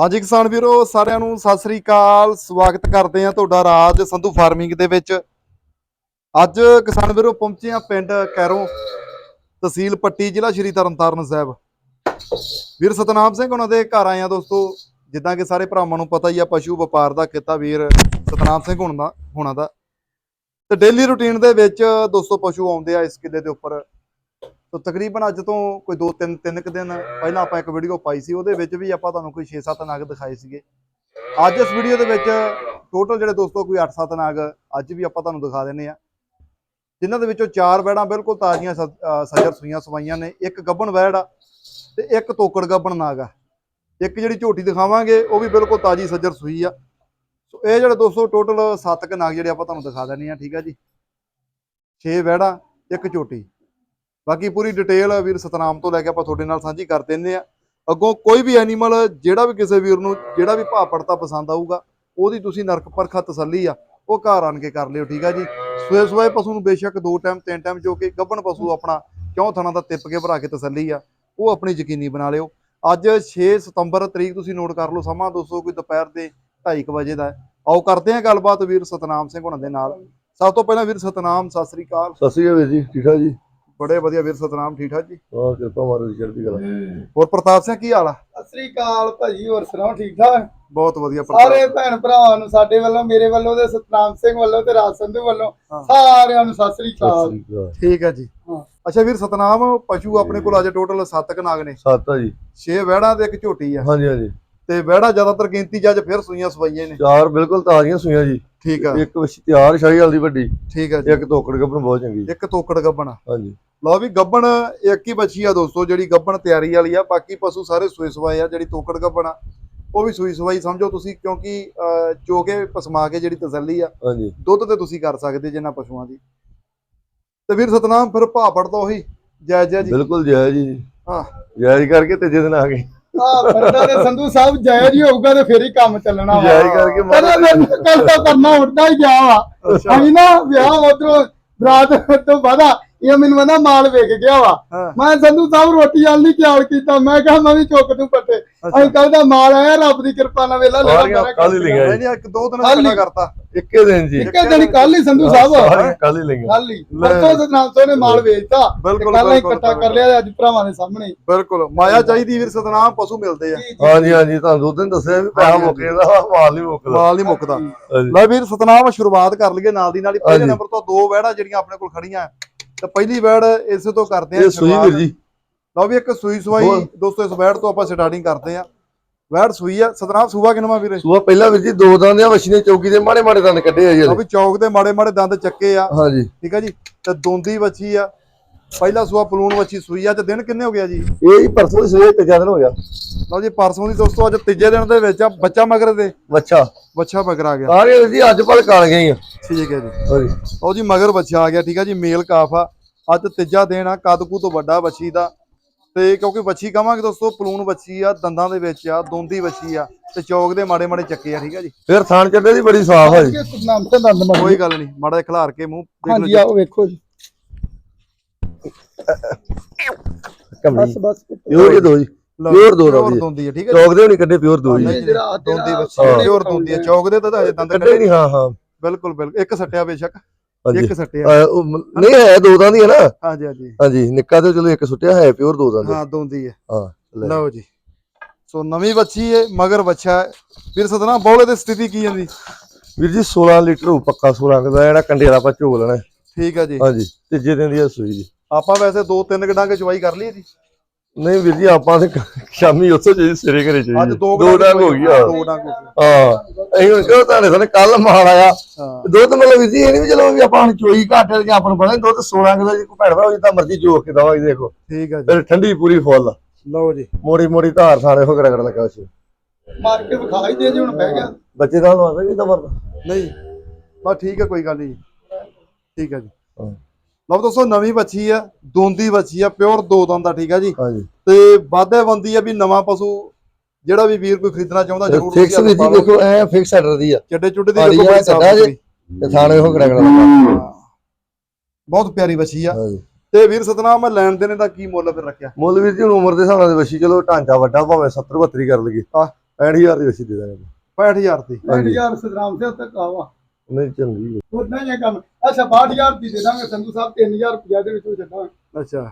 ਹਾਂਜੀ ਕਿਸਾਨ ਵੀਰੋ, ਸਾਰਿਆਂ ਨੂੰ ਸਤਿ ਸ੍ਰੀ ਅਕਾਲ। ਸਵਾਗਤ ਕਰਦੇ ਆ ਤੁਹਾਡਾ ਰਾਜ ਸੰਧੂ ਫਾਰਮਿੰਗ ਦੇ ਵਿੱਚ। ਅੱਜ ਕਿਸਾਨ ਵੀਰੋ, ਪਹੁੰਚੇ ਆ ਪਿੰਡ ਕੈਰੋਂ ਤਹਿਸੀਲ ਪੱਟੀ, ਜ਼ਿਲ੍ਹਾ ਸ਼੍ਰੀ ਤਰਨਤਾਰਨ ਸਾਹਿਬ। ਵੀਰ, ਸਤਨਾਮ ਸਿੰਘ ਉਹਨਾਂ ਦੇ ਘਰ ਆਏ ਆ ਦੋਸਤੋ। ਜਿੱਦਾਂ ਕਿ ਸਾਰੇ ਭਰਾਵਾਂ ਨੂੰ ਪਤਾ ਹੀ ਆ, ਪਸ਼ੂ ਵਪਾਰ ਦਾ ਕਿੱਤਾ ਵੀਰ ਸਤਨਾਮ ਸਿੰਘ ਹੋਣਾ ਦਾ ਹੋਣਾ ਦਾ। ਤੇ ਡੇਲੀ ਰੁਟੀਨ ਦੇ ਵਿੱਚ ਦੋਸਤੋ, ਪਸ਼ੂ ਆਉਂਦੇ ਆ ਇਸ ਕਿੱਲੇ ਦੇ ਉੱਪਰ। ਤੋ ਤਕਰੀਬਨ ਅੱਜ ਤੋਂ ਕੋਈ 2 3 3 ਕੁ ਦਿਨ ਪਹਿਲਾਂ ਆਪਾਂ ਇੱਕ ਵੀਡੀਓ ਪਾਈ ਸੀ, ਉਹਦੇ ਵਿੱਚ ਵੀ ਆਪਾਂ ਤੁਹਾਨੂੰ ਕੋਈ 6-7 ਨਾਗ ਦਿਖਾਏ ਸੀਗੇ। ਅੱਜ ਇਸ ਵੀਡੀਓ ਦੇ ਵਿੱਚ ਟੋਟਲ ਜਿਹੜੇ ਦੋਸਤੋ ਕੋਈ 8-7 ਨਾਗ ਅੱਜ ਵੀ ਆਪਾਂ ਤੁਹਾਨੂੰ ਦਿਖਾ ਦਿੰਨੇ ਆ ਜਿਨ੍ਹਾਂ ਦੇ ਵਿੱਚੋਂ ਚਾਰ ਵੈੜਾਂ ਬਿਲਕੁਲ ਤਾਜ਼ੀਆਂ ਸ- ਸੱਜਰ ਸੂਈਆਂ ਸਵਾਈਆਂ ਨੇ, ਇੱਕ ਗੱਬਣ ਵੈੜ ਆ ਤੇ ਇੱਕ ਤੋਕੜ ਗੱਬਣ ਨਾਗ ਆ। ਇੱਕ ਜਿਹੜੀ ਝੋਟੀ ਦਿਖਾਵਾਂਗੇ, ਉਹ ਵੀ ਬਿਲਕੁਲ ਤਾਜ਼ੀ ਸੱਜਰ ਸੂਈ ਆ। ਸੋ ਇਹ ਜਿਹੜੇ ਦੋਸਤੋ ਟੋਟਲ 7 ਕ ਨਾਗ ਜਿਹੜੇ ਆਪਾਂ ਤੁਹਾਨੂੰ ਦਿਖਾ ਦਿੰਨੇ ਆ ਠੀਕ ਆ ਜੀ। 6 ਵੈੜਾਂ, ਇੱਕ ਝੋਟੀ। ਬਾਕੀ ਪੂਰੀ ਡਿਟੇਲ ਵੀਰ ਸਤਨਾਮ ਤੋਂ ਲੈ ਕੇ ਆਪਾਂ ਤੁਹਾਡੇ ਨਾਲ ਸਾਂਝੀ ਕਰ ਦਿੰਦੇ ਆ ਅੱਗੋਂ ਕੋਈ ਵੀ ਐਨੀਮਲ ਜਿਹੜਾ ਵੀ ਕਿਸੇ ਵੀਰ ਨੂੰ ਜਿਹੜਾ ਵੀ ਭਾਅ ਪੜਤਾ ਪਸੰਦ ਆਊਗਾ, ਉਹਦੀ ਤੁਸੀਂ ਨਰਕ ਪਰਖਾ ਤਸੱਲੀ ਆ, ਉਹ ਘਰ ਆਣ ਕੇ ਕਰ ਲਿਓ, ਠੀਕ ਆ ਜੀ? ਸਵੇ ਸੂਏ ਪਸ਼ੂ ਨੂੰ ਬੇਸ਼ੱਕ ਦੋ ਟਾਈਮ ਤਿੰਨ ਟਾਈਮ ਜੋ ਕਿ ਗੱਭਣ ਪਸ਼ੂ ਆਪਣਾ ਕਿਉਂ ਥਣਾ ਦਾ ਟਿੱਪ ਕੇ ਭਰਾ ਕੇ ਤਸੱਲੀ ਆ, ਉਹ ਆਪਣੀ ਯਕੀਨੀ ਬਣਾ ਲਿਓ। ਅੱਜ 6 ਸਤੰਬਰ ਤਰੀਕ ਤੁਸੀਂ ਨੋਟ ਕਰ ਲਓ, ਸਮਾਂ ਦੱਸੋ ਕੋਈ ਦੁਪਹਿਰ ਦੇ 2:30 ਵਜੇ ਦਾ ਆਓ ਕਰਦੇ ਹਾਂ ਗੱਲਬਾਤ ਵੀਰ ਸਤਨਾਮ ਸਿੰਘ ਹੁਣਾਂ ਦੇ ਨਾਲ। ਸਭ ਤੋਂ ਪਹਿਲਾਂ ਵੀਰ ਸਤਨਾਮ, ਸਤਿ ਸ੍ਰੀ ਅਕਾਲ। ਸਤਿ ਸ਼੍ਰੀ ਅਕਾਲ ਵੀਰ ਜੀ, ਠੀਕ ਠਾਕ ਜੀ? ਬੜੇ ਵਧੀਆ ਵੀਰ ਸਤਨਾਮ ਠੀਕ ਠਾਕ ਜੀ? ਵਾਹ ਕਿਰਪਾ ਮਾਰੋ ਚੜ੍ਹਦੀ ਕਲਾ। ਹੋਰ ਪ੍ਰਤਾਪ ਸਿੰਘ ਕੀ ਹਾਲ ਆ? ਸਤਿ ਸ੍ਰੀ ਅਕਾਲ ਭਾਜੀ ਹੋਰ ਸੁਣਾਓ ਠੀਕ ਠਾਕ? ਬਹੁਤ ਵਧੀਆ ਸਾਰੇ ਭੈਣ ਭਰਾਵਾਂ ਨੂੰ ਸਾਡੇ ਵੱਲੋਂ ਮੇਰੇ ਵੱਲੋਂ ਤੇ ਸਤਨਾਮ ਸਿੰਘ ਵੱਲੋਂ ਤੇ ਰਾਜ ਸੰਧੂ ਵੱਲੋਂ। ਸਾਰਿਆਂ ਨੂੰ ਸਤਿ ਸ੍ਰੀ ਅਕਾਲ। ਠੀਕ ਹੈ ਜੀ। ਅੱਛਾ ਵੀਰ ਸਤਨਾਮ ਪਸ਼ੂ ਆਪਣੇ ਕੋਲ ਅੱਜ ਟੋਟਲ 7 ਕ ਨਾਗ ਨੇ। ਸੱਤ ਆ ਜੀ। 6 ਵਹਿੜਾਂ ਤੇ ਇੱਕ ਝੋਟੀ ਆ। ਹਾਂਜੀ ਹਾਂਜੀ। ਤੇ ਵਹਿੜਾ ਜ਼ਿਆਦਾਤਰ ਗਿਣਤੀ ਅੱਜ ਫਿਰ ਸੂਈਆਂ ਸਵਾਈਆਂ ਨੇ। ਚਾਰ ਬਿਲਕੁਲ ਤਾਜ਼ੀਆਂ ਸੂਈਆਂ ਜੀ। ਠੀਕ ਆ। ਇੱਕ ਵਛੀ ਤਿਆਰ ਸ਼ਾਹੀ ਵਾਲੀ ਦੀ ਵੱਡੀ ਠੀਕ ਆ ਜੀ। ਇੱਕ ਤੋਕੜ ਗੱਭਣ ਬਹੁਤ ਚੰਗੀ। ਇੱਕ ਤੋਕੜ ਗੱਬਣ ਹਾਂਜੀ। ਲਓ ਵੀ ਗੱਬਣ ਇੱਕ ਹੀ ਬੱਚੀ ਆ ਦੋਸਤੋ ਜਿਹੜੀ ਗੱਬਣ ਤਿਆਰੀ ਵਾਲੀ ਆ। ਬਾਕੀ ਪਸ਼ੂ ਸਾਰੇ ਸੂਏ ਸਵਾਏ ਆ ਜਿਹੜੀ ਤੋਕੜ ਗੱਬਣ ਆ ਉਹ ਵੀ ਸੂਈ ਸਵਾਈ ਸਮਝੋ ਤੁਸੀਂ ਕਿਉਂਕਿ ਅਹ, ਚੋ ਕੇ ਪਸਮਾ ਕੇ ਜਿਹੜੀ ਤਸੱਲੀ ਆ ਹਾਂਜੀ। ਦੁੱਧ ਤੇ ਤੁਸੀਂ ਕਰ ਸਕਦੇ ਜਿੰਨਾ ਪਸ਼ੂਆਂ ਦੀ। ਤੇ ਵੀਰ ਸਤਨਾਮ ਫਿਰ ਭਾਅ ਪੜਦਾ ਉਹੀ। ਜੈ ਜੈ ਜੀ। ਬਿਲਕੁਲ ਜਾਇਜ਼ ਜੀ। ਹਾਂ। ਜਾਇਜ਼ ਕਰਕੇ ਤੀਜੇ ਦਿਨ ਆ ਗਏ। ਆ ਫਰਦਾ ਤੇ ਸੰਧੂ ਸਾਹਿਬ ਜਾਇਜ਼ ਹੀ ਹੋਊਗਾ ਤੇ ਫੇਰ ਹੀ ਕੰਮ ਚੱਲਣਾ ਵਾ। ਜਾਇਜ਼ ਕਰਕੇ ਮਾਰਾ ਕੱਲ ਤਾਂ ਕਰਨਾ ਉੱਡਦਾ ਹੀ ਗਿਆ ਵਾ। ਅਸੀਂ ਨਾ ਵਿਆਹ ਉਧਰੋਂ ਬਰਾਤ ਤੋਂ ਬਾਅਦਾ ਇਹ ਮੈਨੂੰ ਕਹਿੰਦਾ ਮਾਲ ਵੇਚ ਗਿਆ ਵਾ। ਮੈਂ ਸੰਧੂ ਸਾਹਿਬ ਰੋਟੀ ਵਾਲ ਨਹੀਂ ਖਿਆਲ ਕੀਤਾ। ਮੈਂ ਕਿਹਾ ਮੈਂ ਵੀ ਚੁੱਕ ਦੂੰ ਪੱਟੇ ਅੱਛਾ। ਅਸੀਂ ਕੱਲ ਦਾ ਮਾਲ ਆਇਆ ਰੱਬ ਦੀ ਕਿਰਪਾ ਨਾਲ ਵੇਲਾ ਸਾਰੀਆਂ ਕੱਲ੍ਹ ਹੀ ਲਿਖਿਆ ਨਹੀਂ ਇੱਕ ਦੋ ਦਿਨ ਹੀ। ਕਰਤਾ। ਇੱਕੇ ਦਿਨ ਜੀ। ਇੱਕੇ ਦਿਨ ਕੱਲ ਹੀ ਸੰਧੂ ਸਾਹਿਬ। ਕੱਲ ਹੀ ਲਈਆਂ ਕੱਲ ਹੀ। ਲੈ। ਪਰਸੋਂ ਸਤਨਾਮ ਨੇ ਮਾਲ ਵੇਚਤਾ ਬਿਲਕੁਲ ਕੱਲ ਇਕੱਠਾ ਕਰ ਲਿਆ ਅੱਜ ਭਰਾਵਾਂ ਦੇ ਸਾਹਮਣੇ। ਬਿਲਕੁਲ। ਮਾਇਆ ਚਾਹੀਦੀ ਵੀਰ ਸਤਨਾਮ ਪਸ਼ੂ ਮਿਲਦੇ ਆ। ਹਾਂਜੀ ਹਾਂਜੀ ਤੁਹਾਨੂੰ ਦੋ ਦਿਨ ਦੱਸਿਆ ਵੀ ਪੈਸਾ ਹਾਂਜੀ, ਮੁੱਕ ਜਾਂਦਾ ਮਾਲ ਨਹੀਂ ਮੁੱਕਦਾ। ਮਾਲ ਨਹੀਂ ਮੁੱਕਦਾ। ਲੈ ਵੀਰ ਸਤਨਾਮ ਸ਼ੁਰੂਆਤ ਕਰ ਲਈਏ ਨਾਲ ਦੀ ਨਾਲ। ਹੀ ਪਹਿਲੇ। ਨੰਬਰ ਤੋਂ ਦੋ ਵੈੜਾਂ ਜਿਹੜੀਆਂ ਆਪਣੇ ਕੋਲ ਖੜੀਆਂ ਤੇ ਪਹਿਲੀ ਵੈੜ ਇਸੇ ਤੋਂ ਕਰਦੇ ਆ ਇਹ ਸੂਈ ਵੀਰ ਜੀ। ਲਓ ਵੀ ਇੱਕ ਸੂਈ ਸਵਾਈ। ਦੋਸਤੋ ਇਸ ਵੈੜ ਤੋਂ ਆਪਾਂ ਸਟਾਰਟਿੰਗ ਕਰਦੇ ਆ ਵੈੜ ਸੂਈ ਆ। ਸਤਨਾਮ ਸੂਆ ਕਿਨਵਾ ਵੀਰੇ? ਸੂਆ ਪਹਿਲਾਂ ਵੀਰ ਜੀ ਦੋ ਦੰਦ ਆ ਵਛੀ ਨੇ ਚੌਕੀ ਦੇ ਮਾੜੇ ਮਾੜੇ ਦੰਦ ਕੱਢੇ ਆ ਜੀ ਲਓ। ਵੀ ਚੌਕ ਦੇ ਮਾੜੇ ਮਾੜੇ ਦੰਦ ਚੱਕੇ ਆ। ਹਾਂਜੀ। ਠੀਕ ਆ ਜੀ? ਤੇ ਦੋਂਦੀ ਵੱਛੀ ਆ। ਪਹਿਲਾ ਸੂਆ ਪਲੂਣ ਵੱਛੀ ਸੂਈ ਆ ਤੇ ਦਿਨ ਕਿੰਨੇ ਹੋ ਗਿਆ ਜੀ? ਇਹ ਜੀ ਪਰਸੋਂ ਸਵੇਰ ਤੇ ਦਿਨ ਹੋ ਗਿਆ। ਲਓ ਜੀ ਪਰਸੋਂ ਦੀ ਦੋਸਤੋ ਅੱਜ ਤੀਜੇ ਦਿਨ ਦੇ ਵਿੱਚ ਆ ਬੱਚਾ ਮਗਰ ਦੇ। ਬੱਚਾ। ਬੱਚਾ ਮਗਰ ਆ ਗਿਆ। ਸਾਰੇ ਜੀ ਅੱਜ ਭਲ ਕਾਲ ਗਏ ਆ। ਠੀਕ ਹੈ ਜੀ। ਹਾਂਜੀ। ਲਓ ਜੀ ਮਗਰ ਬੱਚਾ ਆ ਗਿਆ ਠੀਕ ਆ ਜੀ ਮੇਲ ਕਾਫ ਆ। ਅੱਜ ਤੀਜਾ ਦਿਨ ਆ ਕਦਕੂ ਤੋਂ ਵੱਡਾ ਬੱਚੀ ਦਾ। ਤੇ ਕਿਉਂਕਿ ਬੱਚੀ ਕਵਾਂਗੇ ਦੋਸਤੋ ਪਲੂਣ ਬੱਚੀ ਆ ਦੰਦਾਂ ਦੇ ਵਿੱਚ ਆ ਦੋਂਦੀ ਬੱਚੀ ਆ ਤੇ ਚੌਕ ਦੇ ਮਾੜੇ ਮਾੜੇ ਚੱਕੇ ਆ ਠੀਕ ਆ ਜੀ। ਫਿਰ ਥਾਣ ਚੱਡੇ ਦੀ ਬੜੀ ਸਾਫ਼ ਹੈ ਜੀ। ਮਾਰ ਕੋਈ ਗੱਲ ਨਹੀਂ ਮਾੜਾ ਜਿਹਾ ਖਿਲਾਰ ਕੇ ਮੂੰਹ ਦੇਖ ਹਾਂਜੀ ਲਓ ਆਓ ਵੇਖੋ ਜੀ। ਕਮਲੀ। ਬਸ ਬਸ ਪਿਓਰ ਦੋ ਜੀ। ਪਿਓਰ ਦੋ ਦਾ ਦੋਂਦੀ ਠੀਕ ਹੈ ਚੌਕ ਦੇ ਨਹੀਂ ਕੱਢੇ ਪਿਓਰ ਦੋ ਜੀ। ਦੋਂਦੀ ਜਿਹੜਾ ਬੱਚੀ ਹਾਂ। ਪਿਓਰ ਦੋਂਦੀ ਆ ਚੌਕ ਦੇ ਤਾਂ ਹਜੇ ਦੰਦ ਕੱਢੇ ਨਹੀਂ ਹਾਂ ਹਾਂ। ਬਿਲਕੁਲ ਬਿਲਕੁਲ। ਇੱਕ ਸੱਟਿਆ ਬੇਸ਼ੱਕ। ਹਾਂਜੀ। ਇੱਕ ਸੱਟਿਆ। ਅਹ ਉਹ ਮ- ਨਹੀਂ ਹੈ ਦੋ ਦਾ ਦੀ ਹੈ ਨਾ। ਹਾਂਜੀ ਹਾਂਜੀ। ਹਾਂਜੀ ਨਿੱਕਾ ਤੇ ਚਲੋ ਇੱਕ ਸੁੱਟਿਆ ਹੈ ਪਿਓਰ ਦੋ ਦਾ ਹਾਂ ਦੋਂਦੀ ਹੈ ਹਾਂ ਲੈ। ਲਓ ਜੀ। ਸੋ ਨਵੀਂ ਬੱਚੀ ਹੈ ਮਗਰ ਬੱਚਾ ਹੈ ਵੀਰ ਸਦਨਾ ਬੋਲੇ ਦੀ ਸਥਿਤੀ ਕੀ ਜਾਂਦੀ ਵੀਰ ਜੀ 16 ਲੀਟਰ ਹੋ ਪੱਕਾ 16 ਦਾ ਜਿਹੜਾ ਕੰਡੇ ਵਾਲਾ ਆਪਾਂ ਝੋਲ ਲੈਣਾ। ਹੈ। ਠੀਕ ਆ ਜੀ। ਹਾਂਜੀ ਤੀਜੇ ਦਿਨ ਦੀ ਆ ਸੂਈ ਜੀ। ਆਪਾਂ ਵੈਸੇ ਦੋ ਤਿੰਨ ਗਡਾਂਗੇ ਚਵਾਈ ਕਰ ਲਈ ਜੀ। ਨਹੀਂ ਵੀਰ ਜੀ ਆਪਾਂ ਤੇ ਸ਼ਾਮੀ ਉੱਥੇ ਜੀ ਸਿਰੇ ਘਰੇ ਅੱਜ ਚਾਹੀਦੀ ਦੋ ਦੋ ਡੰਗ ਹੋ ਗਈ ਆ ਦੋ ਡੰਗ ਹੋ ਹਾਂ ਅਸੀਂ ਹੁਣ ਕਿਉਂ ਤੁਹਾਡੇ ਸਾਨੇ ਕੱਲ ਮਾਲ ਆਇਆ? ਹਾਂ। ਦੁੱਧ ਮਤਲਬ ਵੀਰ ਜੀ ਇਹ ਨਹੀਂ ਵੀ ਚਲੋ ਵੀ ਆਪਾਂ ਹੁਣ ਚੋਈ ਘੱਟ ਕੇ ਆਪਾਂ ਨੂੰ ਪਤਾ ਨਹੀਂ ਦੁੱਧ 16 ਕਿਲੋ ਜੀ ਕੋਈ ਭੈਣ ਭਰਾ ਜਿੱਦਾਂ ਮਰਜ਼ੀ ਜੋਖ ਕੇ ਦਵਾਂਗੇ ਦੇਖੋ। ਠੀਕ ਆ ਜੀ। ਫਿਰ ਠੰਡੀ ਪੂਰੀ ਫੁੱਲ। ਲਓ ਜੀ। ਮੋੜੀ ਮੋੜੀ ਧਾਰ ਸਾਲੇ ਹੋ ਗੜਾ ਲੱਗਾ ਸੀ। ਮਾਰ ਕੇ ਵਿਖਾ ਹੀ ਦੇ ਜੀ ਹੁਣ ਬਹਿ ਗਿਆ। ਬੱਚੇ ਦਾ ਲਵਾਦਾ ਵੀ ਤਾਂ ਮਰਦਾ। ਨਹੀਂ ਬਸ ਠੀਕ ਹੈ ਕੋਈ ਗੱਲ ਨਹੀਂ ਠੀਕ ਹੈ ਜੀ। ਹਾਂ। ਲਓ ਦੋਸਤੋ ਨਵੀਂ ਬੱਚੀ ਆ ਦੋਂਦੀ ਬੱਚੀ ਆ ਪਿਓਰ ਦੋ ਦੰਦ ਦਾ ਠੀਕ ਆ ਜੀ? ਤੇ ਵਾਧੇ ਬੰਦੀ ਆ ਵੀ ਨਵਾਂ ਪਸ਼ੂ ਜਿਹੜਾ ਵੀ ਵੀਰ ਕੋਈ ਖਰੀਦਣਾ ਚਾਹੁੰਦਾ ਜ਼ਰੂਰ ਫਿਕਸ ਵੀਰ ਜੀ। ਦੇਖੋ ਐ ਫਿਕਸ ਆਰਡਰ ਦੀ ਆ। ਚੱਡੇ ਚੁੱਡੇ ਦੀ ਦੇਖੋ ਆ, ਜੀ। ਸੁਥਰੀ। ਤੇ ਥਾਣੇ ਹੋ ਗੜਾ ਲੱਗਾ ਬਹੁਤ ਪਿਆਰੀ ਬੱਚੀ ਆ। ਤੇ ਵੀਰ ਸਤਨਾਮ ਮੈਂ ਲੈਣ ਦੇਣੇ ਦਾ ਕੀ ਮੁੱਲ ਫਿਰ ਰੱਖਿਆ? ਮੁੱਲ ਵੀਰ ਜੀ ਹੁਣ ਉਮਰ ਦੇ ਹਿਸਾਬ ਨਾਲ ਵਸ਼ੀ ਚਲੋ ਢਾਂਚਾ ਵੱਡਾ ਭਾਵੇਂ 70 72 ਕਰ ਲਈਏ। 65000 ਦੀ ਅਸੀਂ ਦੇ ਦਾਂਗੇ। 65000 ਦੀ। 6000 ਸਤਰਾਮ ਸਿੰਘ ਤੱਕ ਆਵਾ। ਨਹੀਂ ਚੰਗੀ। ਉਹ ਨਹੀਂ ਇਹ ਕੰਮ। ਅੱਛਾ 62000 ਦੀ ਦੇ ਦਾਂਗੇ ਸੰਧੂ ਸਾਹਿਬ 3000 ਰੁਪਇਆ ਦੇ ਵਿੱਚੋਂ ਛੱਡਾਂਗੇ ਅੱਛਾ।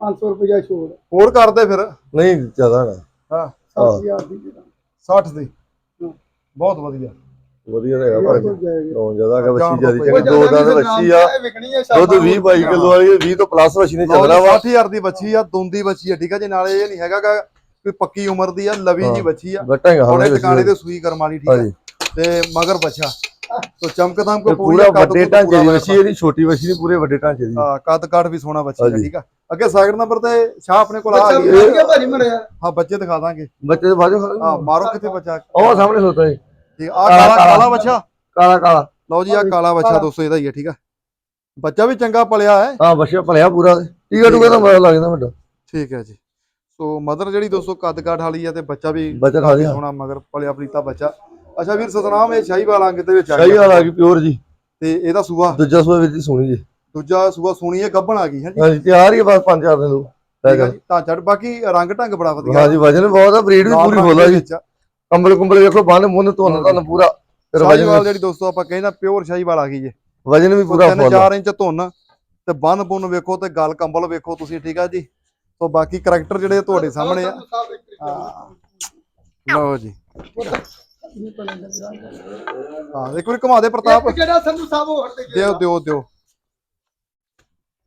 500 ਰੁਪਇਆ ਛੋੜ। ਹੋਰ ਕਰਦੇ ਫਿਰ। ਨਹੀਂ ਜ਼ਿਆਦਾ ਨਾ। ਹਾਂ 7000 ਦੀ ਦੇ ਦਾਂਗੇ। 60 ਦੀ। ਹਾਂ। ਬਹੁਤ ਵਧੀਆ। ਵਧੀਆ ਰਹੇਗਾ ਪਰ। ਤੋਂ ਜ਼ਿਆਦਾ ਕਿ ਵੱਛੀ ਜਿਆਦੀ ਚੰਗੀ ਦੋ ਦੰਦ ਵੱਛੀ ਆ। ਹੈ ਦੁੱਧ 20 22 ਕਿਲੋ ਵਾਲੀ 20 ਤੋਂ ਪਲੱਸ ਵੱਛੀ ਨੇ ਚੱਲਣਾ ਵਾ 60000 ਦੀ ਬੱਚੀ ਆ ਦੁੰਦੀ ਬੱਚੀ ਆ ਠੀਕ ਆ ਜੀ? ਨਾਲੇ ਇਹ ਨਹੀਂ ਹੈਗਾ ਕੋਈ ਪੱਕੀ ਉਮਰ ਦੀ ਆ ਲਵੀ ਜੀ ਹਾਂ। ਬੱਚੀ ਆ। ਬਟਾਂਗਾ ਥੋੜੇ ਹਾਂ ਟਿਕਾਣੇ ਤੇ ਸੂਈ ਕਰਮ ਵਾਲੀ ਠੀਕ ਆ। ਤੇ ਮਗਰ ਬੱਚਾ। ਤੋ ਚਮਕ ਦਮ ਕੋ ਤੇ ਪੂਰਾ ਵੱਡੇ ਢਾਂਚੇ ਦੀ ਵੱਛੀ ਇਹਦੀ ਛੋਟੀ ਵੱਛੀ ਨਹੀਂ ਪੂਰੇ ਵੱਡੇ ਢਾਂਚੇ ਦੀ। ਹਾਂ ਕੱਦ ਕਾਠ ਵੀ ਸੋਹਣਾ ਬੱਚੀ ਦਾ। ਠੀਕ ਆ ਅੱਗੇ ਸਾਈਡ ਨੰਬਰ ਤੇ ਸ਼ਾਹ ਆਪਣੇ ਕੋਲ ਆ ਬੱਚਾ ਗਈ। ਹੈ। ਭਾਜੀ ਮੜਿਆ। ਹਾਂ ਬੱਚੇ ਦਿਖਾ ਦਾਂਗੇ। ਬੱਚੇ ਦੇ ਬਾਜੂ ਹਾਂ ਮਾਰੋ ਕਿੱਥੇ ਬੱਚਾ? ਉਹ ਸਾਹਮਣੇ ਹੋਤਾ ਹੈ ਠੀਕ ਆ ਕਾਲਾ ਕਾਲਾ ਬੱਚਾ? ਕਾਲਾ ਕਾਲਾ। ਲਓ ਜੀ ਆ ਕਾਲਾ ਬੱਚਾ। ਦੋਸਤੋ ਇਹਦਾ ਹੀ ਹੈ ਠੀਕ ਆ। ਬੱਚਾ ਵੀ ਚੰਗਾ ਪਲਿਆ ਹੈ। ਹਾਂ ਬੱਚਾ ਭਲਿਆ ਪੂਰਾ। ਟੀਕਾ ਟੂਕਾ ਤਾਂ ਬੜਾ ਲੱਗਦਾ ਵੱਡਾ ਠੀਕ ਹੈ ਜੀ। ਸੋ ਮਦਰ ਜਿਹੜੀ ਦੋਸਤੋ ਕੱਦ ਕਾਠ ਵਾਲੀ ਆ ਤੇ ਬੱਚਾ ਵੀ ਬੱਚਾ ਖਾ ਲਿਆ। ਸੋਹਣਾ ਮਗਰ ਪਲਿਆ ਪ੍ਰੀਤਾ ਬੱਚਾ। ਅੱਛਾ ਵੀਰ ਸਤਨਾਮ ਇਹ ਸ਼ਾਹੀਵਾਲ ਅੰਗ ਦੇ ਵਿੱਚ ਆ ਸਹੀ ਗਿਆ। ਹਾਲ ਆ ਗਈ ਪਿਓਰ ਜੀ। ਤੇ ਇਹਦਾ ਸੂਆ? ਦੂਜਾ ਸੂਆ ਵਿੱਚ ਸੋਣੀ ਜੀ। ਦੂਜਾ ਸੂਆ ਸੋਹਣੀ ਹੈ ਗੱਭਣ ਆ ਗਈ ਹੈ ਜੀ ਹਾਂਜੀ ਤਿਆਰ ਹੀ ਆ ਬਸ ਪੰਜ ਚਾਰ ਦਿਨ ਨੂੰ ਲੈ ਠੀਕ ਆ ਜਾ ਜੀ ਤਾਂ ਛੱਡ ਬਾਕੀ ਰੰਗ ਢੰਗ ਬੜਾ ਵਧੀਆ। ਹਾਂਜੀ ਵਜਨ ਬਹੁਤ ਆ ਬਰੀਡ ਵੀ ਲਾਲ ਪੂਰੀ ਰੰਗ ਬੋਲਾ ਦੇ ਜੀ। ਵਿੱਚ ਆ। ਕੰਬਲ ਕੁੰਬਲ ਵੇਖੋ ਬੰਨ ਮੁੰਨ ਧੁੰਨ ਧੁੰਨ ਪੂਰਾ। ਫਿਰ ਸ਼ਾਹੀਵਾਲ ਵਜਨ ਜਿਹੜੀ ਦੋਸਤੋ ਆਪਾਂ ਕਹਿੰਦਾ ਪਿਓਰ ਸ਼ਾਹੀਵਾਲ ਆ ਗਈ ਜੇ। ਵਜਨ ਵੀ ਪੂਰਾ ਫੁੱਲ 3-4 ਇੰਚ ਧੁੰਨ ਤੇ ਬੰਨ ਬੁੰਨ ਵੇਖੋ ਤੇ ਗਲ ਕੰਬਲ ਵੇਖੋ ਤੁਸੀਂ ਠੀਕ ਆ ਜੀ। ਸੋ ਬਾਕੀ ਕਰੈਕਟਰ ਜਿਹੜੇ ਤੁਹਾਡੇ ਸਾਹਮਣੇ ਆ। ਲਓ ਜੀ। ਹਾਂ ਇੱਕ ਵਾਰੀ ਘੁਮਾ ਦੇ ਪ੍ਰਤਾਪ। ਜਿਹੜਾ ਸੰਧੂ ਸਾਹਿਬ ਹੋਰ ਤੇ ਦਿਓ ਦਿਓ ਦਿਓ।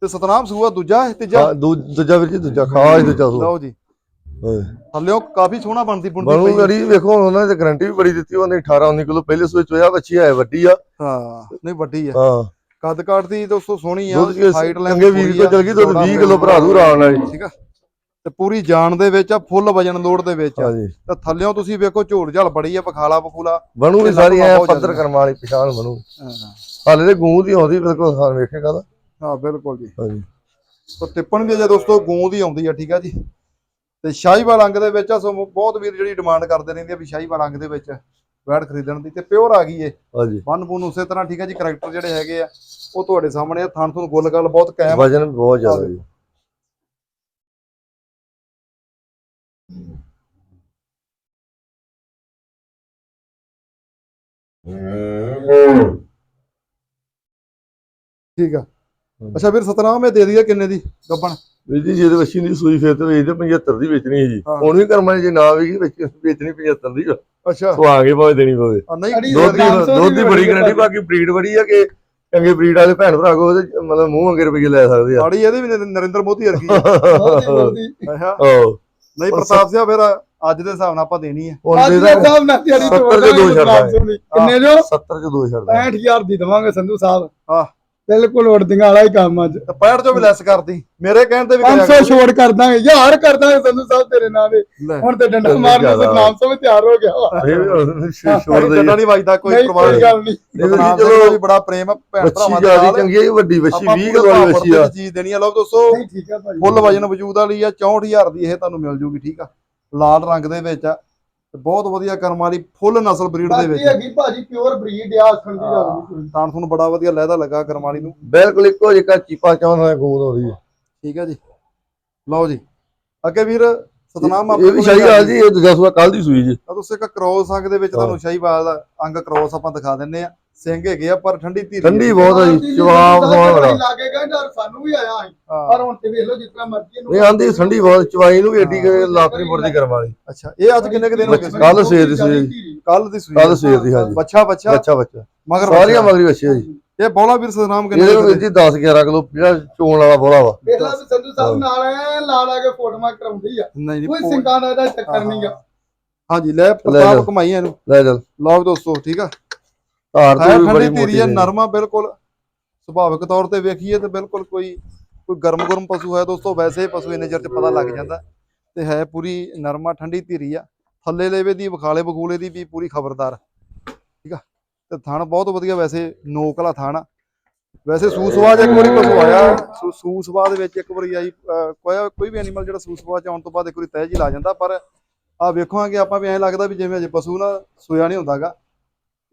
ਤੇ ਸਤਨਾਮ ਸੂਆ ਦੂਜਾ ਹੈ ਤੀਜਾ? ਹਾਂ, ਦੂ- ਦੂਜਾ ਵੀਰ ਜੀ ਦੂਜਾ। ਖਾਸ ਦੂਜਾ ਸੂਆ। ਲਓ ਜੀ। ਥੱਲਿਓ ਕਾਫੀ ਸੋਹਣਾ ਬਣਦੀ ਬਣੂ ਬੁਣਦੀ ਪਈ। ਗੜੀ ਵੇਖੋ ਉਹਨਾਂ ਨੇ ਗਾਰੰਟੀ ਵੀ ਬੜੀ ਦਿੱਤੀ ਉਹਨੇ 18 19 ਕਿਲੋ ਪਹਿਲੇ ਸੂਏ ਚੋਇਆ ਬੱਚੀ ਹੈ ਵੱਡੀ ਆ। ਹਾਂ ਨਹੀਂ ਵੱਡੀ ਆ ਹਾਂ। ਕੱਦ ਕਾਠ ਦੀ ਦੋਸਤੋ ਸੋਹਣੀ ਆ ਦੁੱਧ ਹਾਈਟ ਚੰਗੇ ਵੀਰ ਕੋਲ ਚਲ ਗਈ ਦੁੱਧ 20 ਕਿਲੋ ਭਰਾ ਦੂ ਨਾਲ। ਜੀ। ਠੀਕ ਆ। ਤੇ ਪੂਰੀ ਜਾਨ ਦੇ ਵਿੱਚ ਆ ਫੁੱਲ ਵਜਨ ਲੋਡ ਦੇ ਵਿੱਚ ਆ। ਤੇ ਥੱਲਿਓਂ ਤੁਸੀਂ ਵੇਖੋ ਝੋਲ ਝਾਲ ਬੜੀ ਆ ਪਖਾਲਾ ਪਖੂਲਾ। ਬਣੂ ਵੀ ਇਹ ਸਾਰੀ ਐ ਪੱਧਰ। ਕਰਮ ਵਾਲੀ ਪਛਾਣ ਬਣੂ। ਹਾਂ। ਹਾਲੇ ਤੇ ਗੂੰ ਦੀ ਆਉਂਦੀ ਬਿਲਕੁਲ ਹਾਂ ਵੇਖੇਗਾ ਤਾਂ ਹਾਂ ਬਿਲਕੁਲ ਜੀ। ਹਾਂਜੀ। ਸੋ ਟਿੱਪਣ ਵੀ ਅਜੇ ਦੋਸਤੋ ਗੂੰਦ ਹੀ ਆਉਂਦੀ ਆ ਠੀਕ ਆ ਜੀ। ਤੇ ਸ਼ਾਹੀਵਾਲ ਅੰਗ ਦੇ ਵਿੱਚ ਆ ਸੋ ਬਹੁਤ ਵੀਰ ਜਿਹੜੀ ਡਿਮਾਂਡ ਕਰਦੇ ਰਹਿੰਦੇ ਆ ਵੀ ਸ਼ਾਹੀਵਾਲ ਅੰਗ ਦੇ ਵਿੱਚ ਵੈੜ ਖਰੀਦਣ ਦੀ ਤੇ ਪਿਓਰ ਆ ਗਈ ਏ। ਹਾਂਜੀ। ਵਨ ਬੂਨ ਉਸੇ ਤਰ੍ਹਾਂ ਠੀਕ ਆ ਜੀ ਕਰੈਕਟਰ ਜਿਹੜੇ ਹੈਗੇ ਆ ਉਹ ਤੁਹਾਡੇ ਸਾਹਮਣੇ ਆ ਥਣ ਥਣ ਗੁੱਲ ਗੱਲ ਬਹੁਤ ਕਾਇਮ। ਵਜਨ ਬਹੁਤ ਜ਼ਿਆਦਾ ਜੀ। ਠੀਕ ਆ। ਅੱਛਾ ਵੀਰ ਸਤਨਾਮ ਇਹ ਦੇ ਦਈਏ ਕਿੰਨੇ ਦੀ ਗੱਬਣ? ਵੀਰ ਜੀ ਜਿਹਦੇ ਵੱਛੀ ਦੀ ਸੂਈ ਫੇਰ ਤੇ ਵੇਚਦੇ 75 ਦੀ ਵੇਚਣੀ ਹੈ ਜੀ। ਹੁਣ ਵੀ ਕਰਮਾਂ ਜੇ ਨਾ ਵੀ ਵੇਚਣੀ 75 ਦੀ ਅੱਛਾ। ਉਹ ਆ ਕੇ ਭਾਵੇਂ ਦੇਣੀ ਪਵੇ। ਦੁੱਧ ਦੀ ਸੌ ਦੁੱਧ ਦੀ ਬੜੀ ਗਰੰਟੀ ਬਾਕੀ ਬਰੀਡ ਬੜੀ ਆ ਕਿ ਚੰਗੇ ਬਰੀਡ ਵਾਲੇ ਭੈਣ ਭਰਾ ਕੋ ਉਹਦੇ ਮਤਲਬ ਮੂੰਹ ਮੰਗੇ ਰੁਪਏ ਲੈ ਸਕਦੇ ਆ। ਆੜੀ ਇਹਦੇ ਵੀ ਨਰਿ- ਨਰਿੰਦਰ ਮੋਦੀ ਵਰਗੀ ਆ। ਅੱਛਾ। ਨਹੀਂ ਪ੍ਰਤਾਪ ਸਿੰਘ ਫਿਰ ਅੱਜ ਦੇ ਹਿਸਾਬ ਨਾਲ ਆਪਾਂ ਦੇਣੀ ਹੈ ਅੱਜ ਦੇ ਸਾਹਿਬ ਨਾਲ ਦੇ ਦੋ ਦਾਂਗੇ ਛੱਡਦਾ ਸਤਨਾਮ। ਕਿੰਨੇ ਜੋ 70 ਚ ਦੋ ਛੱਡਦਾ 65000 ਦੀ ਦਵਾਂਗੇ ਸੰਧੂ ਸਾਹਿਬ। ਹਾਂ। ਬਿਲਕੁਲ ਉੜਦੀਆਂ ਵਾਲਾ ਹੀ ਕੰਮ ਅੱਜ। ਤੇ 65 ਚੋਂ ਵੀ ਲੈਸ ਕਰਦੀ ਮੇਰੇ ਕਹਿਣ ਤੇ ਵੀ ਕਰਿਆ 500 ਛੋੜ ਕਰ। ਦਾਂਗੇ ਯਾਰ ਕਰ ਦਾਂਗੇ ਸੰਧੂ ਸਾਹਿਬ ਤੇਰੇ ਨਾਂ ਦੇ ਹੁਣ ਤੇ ਡੰਡਾ ਚੱਲ ਮਾਰਨ। ਨੂੰ ਨਾਮ ਤੋਂ ਵੀ ਤਿਆਰ ਹੋ ਗਿਆ ਵਾ। ਛੋੜ ਦੇ ਡੰਡਾ ਨਹੀਂ ਵੱਜਦਾ ਕੋਈ ਕੋਈ ਨਹੀਂ। ਗੱਲ ਨਹੀਂ। ਸਤਨਾਮ ਦਾ ਵੀ ਬੜਾ ਪ੍ਰੇਮ ਆ ਭੈਣ ਭਰਾਵਾਂ ਦੇ ਨਾਲ। ਚੰਗੀ ਹੈ ਵੱਡੀ ਵੱਛੀ ਆਪਾਂ 20 ਪੂਰੇ ਕਿਲੋ ਵਾਲੀ ਵੱਛੀ ਆ। ਚੀਜ਼ ਦੇਣੀ ਆ। ਲਓ ਦੋਸਤੋ ਫੁੱਲ ਵਜਨ ਵਜੂਦ ਵਾਲੀ ਆ 64000 ਦੀ ਇਹ ਤੁਹਾਨੂੰ ਮਿਲ ਜੂਗੀ ਠੀਕ ਆ? ਲਾਲ ਰੰਗ ਦੇ ਵਿੱਚ ਆ ਤੇ ਬਹੁਤ ਵਧੀਆ ਕਰਮ ਵਾਲੀ ਫੁੱਲ ਨਸਲ ਬਰੀਡ ਦੇ ਬਾਕੀ ਵਿੱਚ ਹੈਗੀ ਭਾਜੀ ਪਿਓਰ ਬਰੀਡ ਆ ਆਖਣ ਦੀ ਗੱਲ ਨਹੀਂ ਕੋਈ। ਤਾਂ ਤੁਹਾਨੂੰ ਬੜਾ ਵਧੀਆ ਲਹਿਦਾ ਲੱਗਾ ਕਰਮ ਵਾਲੀ ਨੂੰ। ਬਿਲਕੁਲ ਇੱਕੋ ਜਿਹਾ ਚੀਪਾ ਚਾਹੁੰਦਾ ਗੂੰਦ ਹੋ ਰਹੀ ਹੈ ਠੀਕ ਹੈ ਜੀ। ਲਓ ਜੀ। ਅੱਗੇ ਵੀਰ ਸਤਨਾਮ ਇਹ ਵੀ ਸਹੀ ਜੀ। ਇਹ ਕੱਲ ਦੀ ਸੂਈ ਜੀ। ਆ ਤੁਸੀਂ ਇੱਕ ਕ੍ਰੋਸ ਅੰਗ ਦੇ ਵਿੱਚ ਤੁਹਾਨੂੰ ਸ਼ਾਹੀਵਾਲ ਦਾ ਅੰਗ ਕ੍ਰੋਸ ਆਪਾਂ ਦਿਖਾ ਦਿੰਨੇ ਆ। ਸਿੰਘ ਹੈਗੇ ਆ ਪਰ ਠੰਡੀ ਧੀਰੀ ਠੰਡੀ ਬਹੁਤ ਆ ਜੀ ਜਵਾਬ ਸਮਾਨ ਬੜਾ ਲਾਗੇ ਗਏ ਡਰ ਸਾਨੂੰ ਵੀ ਆਇਆ ਸੀ। ਹਾਂ, ਪਰ ਹੁਣ ਤੇ ਵੇਖ ਲਓ ਜਿਸ ਤਰ੍ਹਾਂ ਮਰਜ਼ੀ ਇਹਨੂੰ ਨਹੀਂ ਆਂਦੀ ਠੰਡੀ ਬਹੁਤ ਚਵਾਈ ਨੂੰ ਵੀ ਏਡੀ ਲਾਤਰੀ ਮੁਰਦੀ ਕਰਮ ਵਾਲੀ। ਅੱਛਾ ਇਹ ਅੱਜ ਕਿੰਨੇ ਕੁ ਦਿਨ ਹੋ ਗਏ ਕੱਲ੍ਹ ਸਵੇਰ ਦੀ ਸੂਈ। ਕੱਲ ਦੀ ਸੂਈ ਕੱਲ ਸਵੇਰ ਦੀ ਹਾਂਜੀ। ਬੱਚਾ ਬੱਚਾ? ਬੱਚਾ ਬੱਚਾ। ਮਗਰ ਸਾਰੀਆਂ। ਮਗਰੀ ਬੱਚੇ ਜੀ। ਇਹ ਬੋਲਾ ਵੀਰ ਸਤਨਾਮ ਕਿੰਨੇ ਵਿੱਚ ਜੀ 10 11 ਕਿਲੋ ਜਿਹੜਾ ਚੋਣ ਵਾਲਾ ਬੋਲਾ ਵਾ। ਵੇਖ ਲਾ ਵੀ ਸੰਧੂ ਸਾਹਿਬ ਨਾਲ ਐ ਲਾ ਲਾ ਕੇ ਫੋਟੋਆਂ ਕਰਾਉਂਦੀ ਆ। ਨਹੀਂ ਨਹੀਂ ਕੋਈ ਸਿੰਘਾਂ ਦਾ ਚੱਕਰ ਨਹੀਂ ਆ। ਹਾਂਜੀ ਲੈ ਲੈ ਪ੍ਰਤਾਪ। ਕਮਾਈ ਇਹਨੂੰ। ਲੈ ਚੱਲ। ਲਓ ਦੋਸਤੋ ਠੀਕ ਆ? ਧਾਰ ਹੈ ਤੋਂ ਵੀ ਬੜੀ ਮੋਟੀ ਹੈ ਹੈ ਨਰਮਾ ਬਿਲਕੁਲ ਸੁਭਾਵਿਕ ਤੌਰ ਤੇ ਵੇਖੀਏ ਤੇ ਬਿਲਕੁਲ ਕੋਈ ਕੋਈ ਗਰਮ ਗਰਮ ਪਸ਼ੂ ਹੈ ਦੋਸਤੋ ਵੈਸੇ ਹੀ ਪਸ਼ੂ ਇੰਨੇ ਚਿਰ ਚ ਪਤਾ ਲੱਗ ਜਾਂਦਾ ਤੇ ਹੈ ਪੂਰੀ ਨਰਮਾ ਠੰਡੀ ਧੀਰੀ ਆ। ਥੱਲੇ ਲੇਵੇ ਦੀ ਵਿਖਾਲੇ ਬਖੂਲੇ ਦੀ ਵੀ ਪੂਰੀ ਖਬਰਦਾਰ। ਠੀਕ ਆ? ਤੇ ਥਣ ਬਹੁਤ ਵਧੀਆ ਵੈਸੇ ਨੋਕ ਵਾਲਾ ਥਣ ਆ। ਵੈਸੇ ਸੂਸਵਾ ਚ ਇੱਕ ਵਾਰੀ ਪਸ਼ੂ ਆਇਆ ਸੂ- ਸੂਸਵਾ ਦੇ ਵਿੱਚ ਇੱਕ ਵਾਰੀ ਆਈ ਕੋਈ ਕੋਈ ਵੀ ਐਨੀਮਲ ਜਿਹੜਾ ਸੂਸਵਾ ਚ ਆਉਣ ਤੋਂ ਬਾਅਦ ਇੱਕ ਵਾਰੀ ਤਹਿ ਜੀ ਲਾ ਜਾਂਦਾ ਪਰ ਆ ਵੇਖਾਂਗੇ ਆਪਾਂ ਵੀ ਐਂ ਲੱਗਦਾ ਵੀ ਜਿਵੇਂ ਅਜੇ ਪਸ਼ੂ ਨਾ ਸੋਇਆ ਨਹੀਂ ਹੁੰਦਾਗਾ।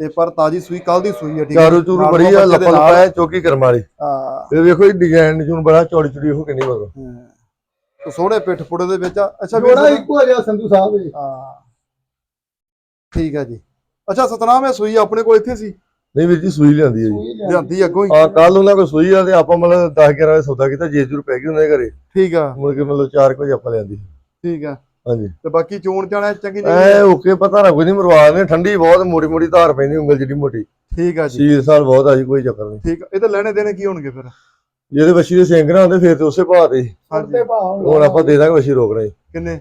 ਤੇ ਪਰ ਤਾਜੀ ਸੂਈ ਕੱਲ ਦੀ ਸੂਈ ਹੈ ਠੀਕ ਚਾਰੂ ਚੂਰੂ ਨਾਲ ਬੜੀ ਆ ਲੱਪਾ। ਲਪਾਇਆ ਚੌਕੀ ਕਰਮ ਵਾਲੀ। ਆ ਇਹ ਵੇਖੋ ਇਹ ਡਿਜ਼ਾਈਨ ਜੂਨ ਬੜਾ ਚੌੜੀ ਚੌੜੀ ਹੋ ਕਿੰਨੀ ਮਗਰ ਤੇ ਸੋਹਣੇ ਪਿੱਠ ਪੁੜੇ ਦੇ ਵਿੱਚ ਆ। ਅੱਛਾ ਜੋੜਾ ਇੱਕੋ ਜਿਹਾ ਸੰਧੂ ਸਾਹਿਬ ਜੀ ਆ ਠੀਕ ਹੈ ਜੀ। ਅੱਛਾ ਸਤਨਾਮ ਇਹ ਸੂਈ ਆਪਣੇ ਕੋਲ ਇੱਥੇ ਸੀ? ਨਹੀਂ ਵੀਰ ਜੀ ਸੂਈ ਲਿਆਂਦੀ ਹੈ ਜੀ। ਲਿਆਂਦੀ। ਅੱਗੋਂ ਹੀ? ਆ ਕੱਲ ਉਹਨਾਂ ਕੋਲ ਸੂਈ ਆ ਤੇ ਆਪਾਂ ਮਤਲਬ 10 11 ਵਜੇ ਸੌਦਾ ਕੀਤਾ ਜੇਜੂਰ ਪੈ ਗਈ ਉਹਨਾਂ ਦੇ ਘਰੇ। ਠੀਕ ਆ। ਮੁੜ ਕੇ ਮਤਲਬ 4 ਵਜੇ ਆਪਾਂ ਲਿਆਂਦੀ। ਠੀਕ ਆ। ਹਾਂਜੀ। ਤੇ ਬਾਕੀ ਚੋਣ ਚਾਣਾ ਚੰਗੀ ਨਹੀਂ ਐ ਓਕੇ ਪਤਾ ਨਾ ਕੋਈ ਨਹੀਂ ਮਰਵਾ ਨੇ ਠੰਡੀ ਬਹੁਤ ਮੋਟੀ ਮੋਟੀ ਧਾਰ ਪੈਂਦੀ ਉਂਗਲ ਜਿਹੜੀ ਮੋਟੀ। ਠੀਕ ਆ ਜੀ। ਸੀਲ ਸਾਲ ਬਹੁਤ ਆ ਜੀ ਕੋਈ ਚੱਕਰ ਨਹੀਂ ਠੀਕ ਇਹ ਤਾਂ ਲੈਣੇ ਦੇਣੇ ਕੀ ਹੋਣਗੇ ਫਿਰ? ਜਿਹਦੇ ਬੱਚੀ ਦੇ ਸਿੰਘ ਨਾ ਹੁੰਦੇ ਫਿਰ ਤੇ ਉਸੇ ਭਾਅ ਤੇ। ਹਾਂਜੀ। ਹੁਣ ਆਪਾਂ ਦੇ ਦਾਂਗੇ ਬੱਚੀ ਰੋਕ ਰਹੇ ਕਿੰਨੇ?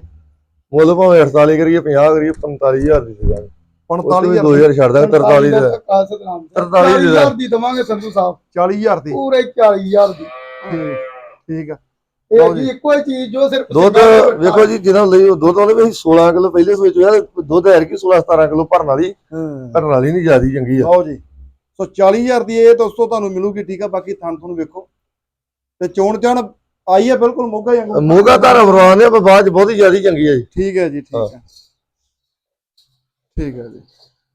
ਮੁੱਲ ਭਾਵੇਂ 48 ਕਰੀਏ 50 ਕਰੀਏ 45000 ਦੀ ਦੇ ਦਾਂਗੇ। ਉਹ 45000 2000 ਛੱਡ ਦਾਂਗੇ 43 ਦਾ। ਦਾ ਧੱਕਾ ਸਤਨਾਮ ਸਾਹਿਬ। 43 ਦੀ। 40000 ਦੀ ਦਵਾਂਗੇ ਸੰਧੂ ਸਾਹਿਬ। 40000 ਦੀ। ਪੂਰੇ 40000 ਦੀ। ਠੀਕ ਠੀਕ ਆ। ਇਹ ਲਓ ਜੀ ਜੀ। ਇੱਕੋ ਹੀ ਚੀਜ਼ ਜੋ ਸਿਰਫ ਦੁੱਧ ਸਿੰਘਾਂ ਦੇ ਵੇਖੋ ਜੀ ਜਿਹਨਾਂ ਲਈ ਉਹ ਦੁੱਧ ਆਉਂਦੇ ਵੀ 16 ਕਿਲੋ ਪਹਿਲੇ ਸੂਏ ਚ ਹੋਇਆ ਦੁੱਧ ਹੈ ਕਿ 16 17 ਕਿਲੋ ਭਰਨ ਵਾਲੀ ਹਾਂ। ਭਰਨ ਵਾਲੀ ਨਹੀਂ ਜਿਆਦੀ ਚੰਗੀ ਆ। ਲਓ ਜੀ। ਸੋ 40000 ਦੀ ਇਹ ਦੋਸਤੋ ਤੁਹਾਨੂੰ ਮਿਲੂਗੀ ਠੀਕ ਆ? ਬਾਕੀ ਥਣ ਤੁਹਾਨੂੰ ਵੇਖੋ। ਤੇ ਚੋਣ ਚਾਣ ਆਈ ਹੈ ਬਿਲਕੁਲ ਮੋਗਾ ਹੀ ਵਾਂਗੂ। ਮੋਗਾ ਧਾਰਾ ਫਰਵਾਨ ਨੇ ਪਰ ਬਾਅਦ ਚ ਬਹੁਤੀ ਜਿਆਦੀ ਚੰਗੀ ਆ ਜੀ। ਠੀਕ ਹੈ ਜੀ ਠੀਕ ਹਾਂ। ਹੈ। ਠੀਕ ਹੈ ਜੀ।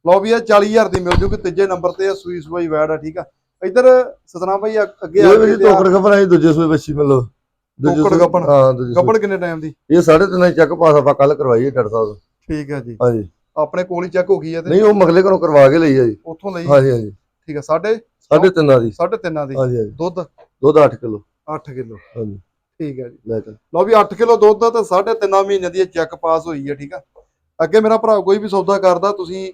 ਲਓ ਵੀ ਇਹ 40000 ਦੀ ਮਿਲ ਜੂਗੀ ਤੀਜੇ ਨੰਬਰ ਤੇ ਆ ਸੂਈ ਸੂਈ ਵੈੜ ਆ ਠੀਕ ਆ? ਇੱਧਰ ਸਤਨਾਮ ਭਾਈ ਅੱਗ- ਆ ਇਹ ਵੀ ਕੇ ਜੀ ਤੋਕੜ ਖਬਰ ਆਈ ਦੂਜੇ ਸੂਏ ਬੱਚੀ ਮਤਲਬ ਹਾਂ ਦੂਜੇ ਕਿੰਨੇ ਟਾਈਮ ਦੀ? ਇਹ ਚੱਕ ਪਾਸ ਆਪਾਂ ਕੱਲ ਕਰਵਾਈ ਹੈ ਡਾਕਟਰ ਸਾਹਿਬ ਤੋਂ। ਠੀਕ ਹੈ ਜੀ। ਹਾਂਜੀ। ਆਪਣੇ ਕੋਲ ਹੀ ਚੈੱਕ ਹੋ ਗਈ ਹੈ ਤੇ ਨਹੀਂ ਉਹ ਮਗਲੇ ਘਰੋਂ ਕਰਵਾ ਕੇ ਲਈ ਆ ਜੀ। ਉੱਥੋਂ ਲਈ? ਹਾਂਜੀ ਹਾਂਜੀ। ਠੀਕ ਹੈ ਸਾਢੇ ਸਾਢੇ ਤਿੰਨਾਂ ਦੀ ਸਾਢੇ ਤਿੰਨਾਂ ਦੀ ਹਾਂਜੀ ਹਾਂਜੀ। ਦੁੱਧ? ਦੁੱਧ 8 ਕਿਲੋ। 8 ਕਿਲੋ। ਹਾਂਜੀ। ਠੀਕ ਹੈ ਜੀ। ਲੈ ਚੱਲ ਲਓ ਵੀ 8 ਕਿਲੋ ਦੁੱਧ ਆ ਤੇ ਸਾਢੇ ਤਿੰਨਾਂ ਮਹੀਨੇ ਦੀ ਚੈੱਕ ਪਾਸ ਹੋਈ ਹੈ ਠੀਕ ਆ। ਅੱਗੇ ਮੇਰਾ ਭਰਾ ਕੋਈ ਵੀ ਸੌਦਾ ਕਰਦਾ ਤੁਸੀਂ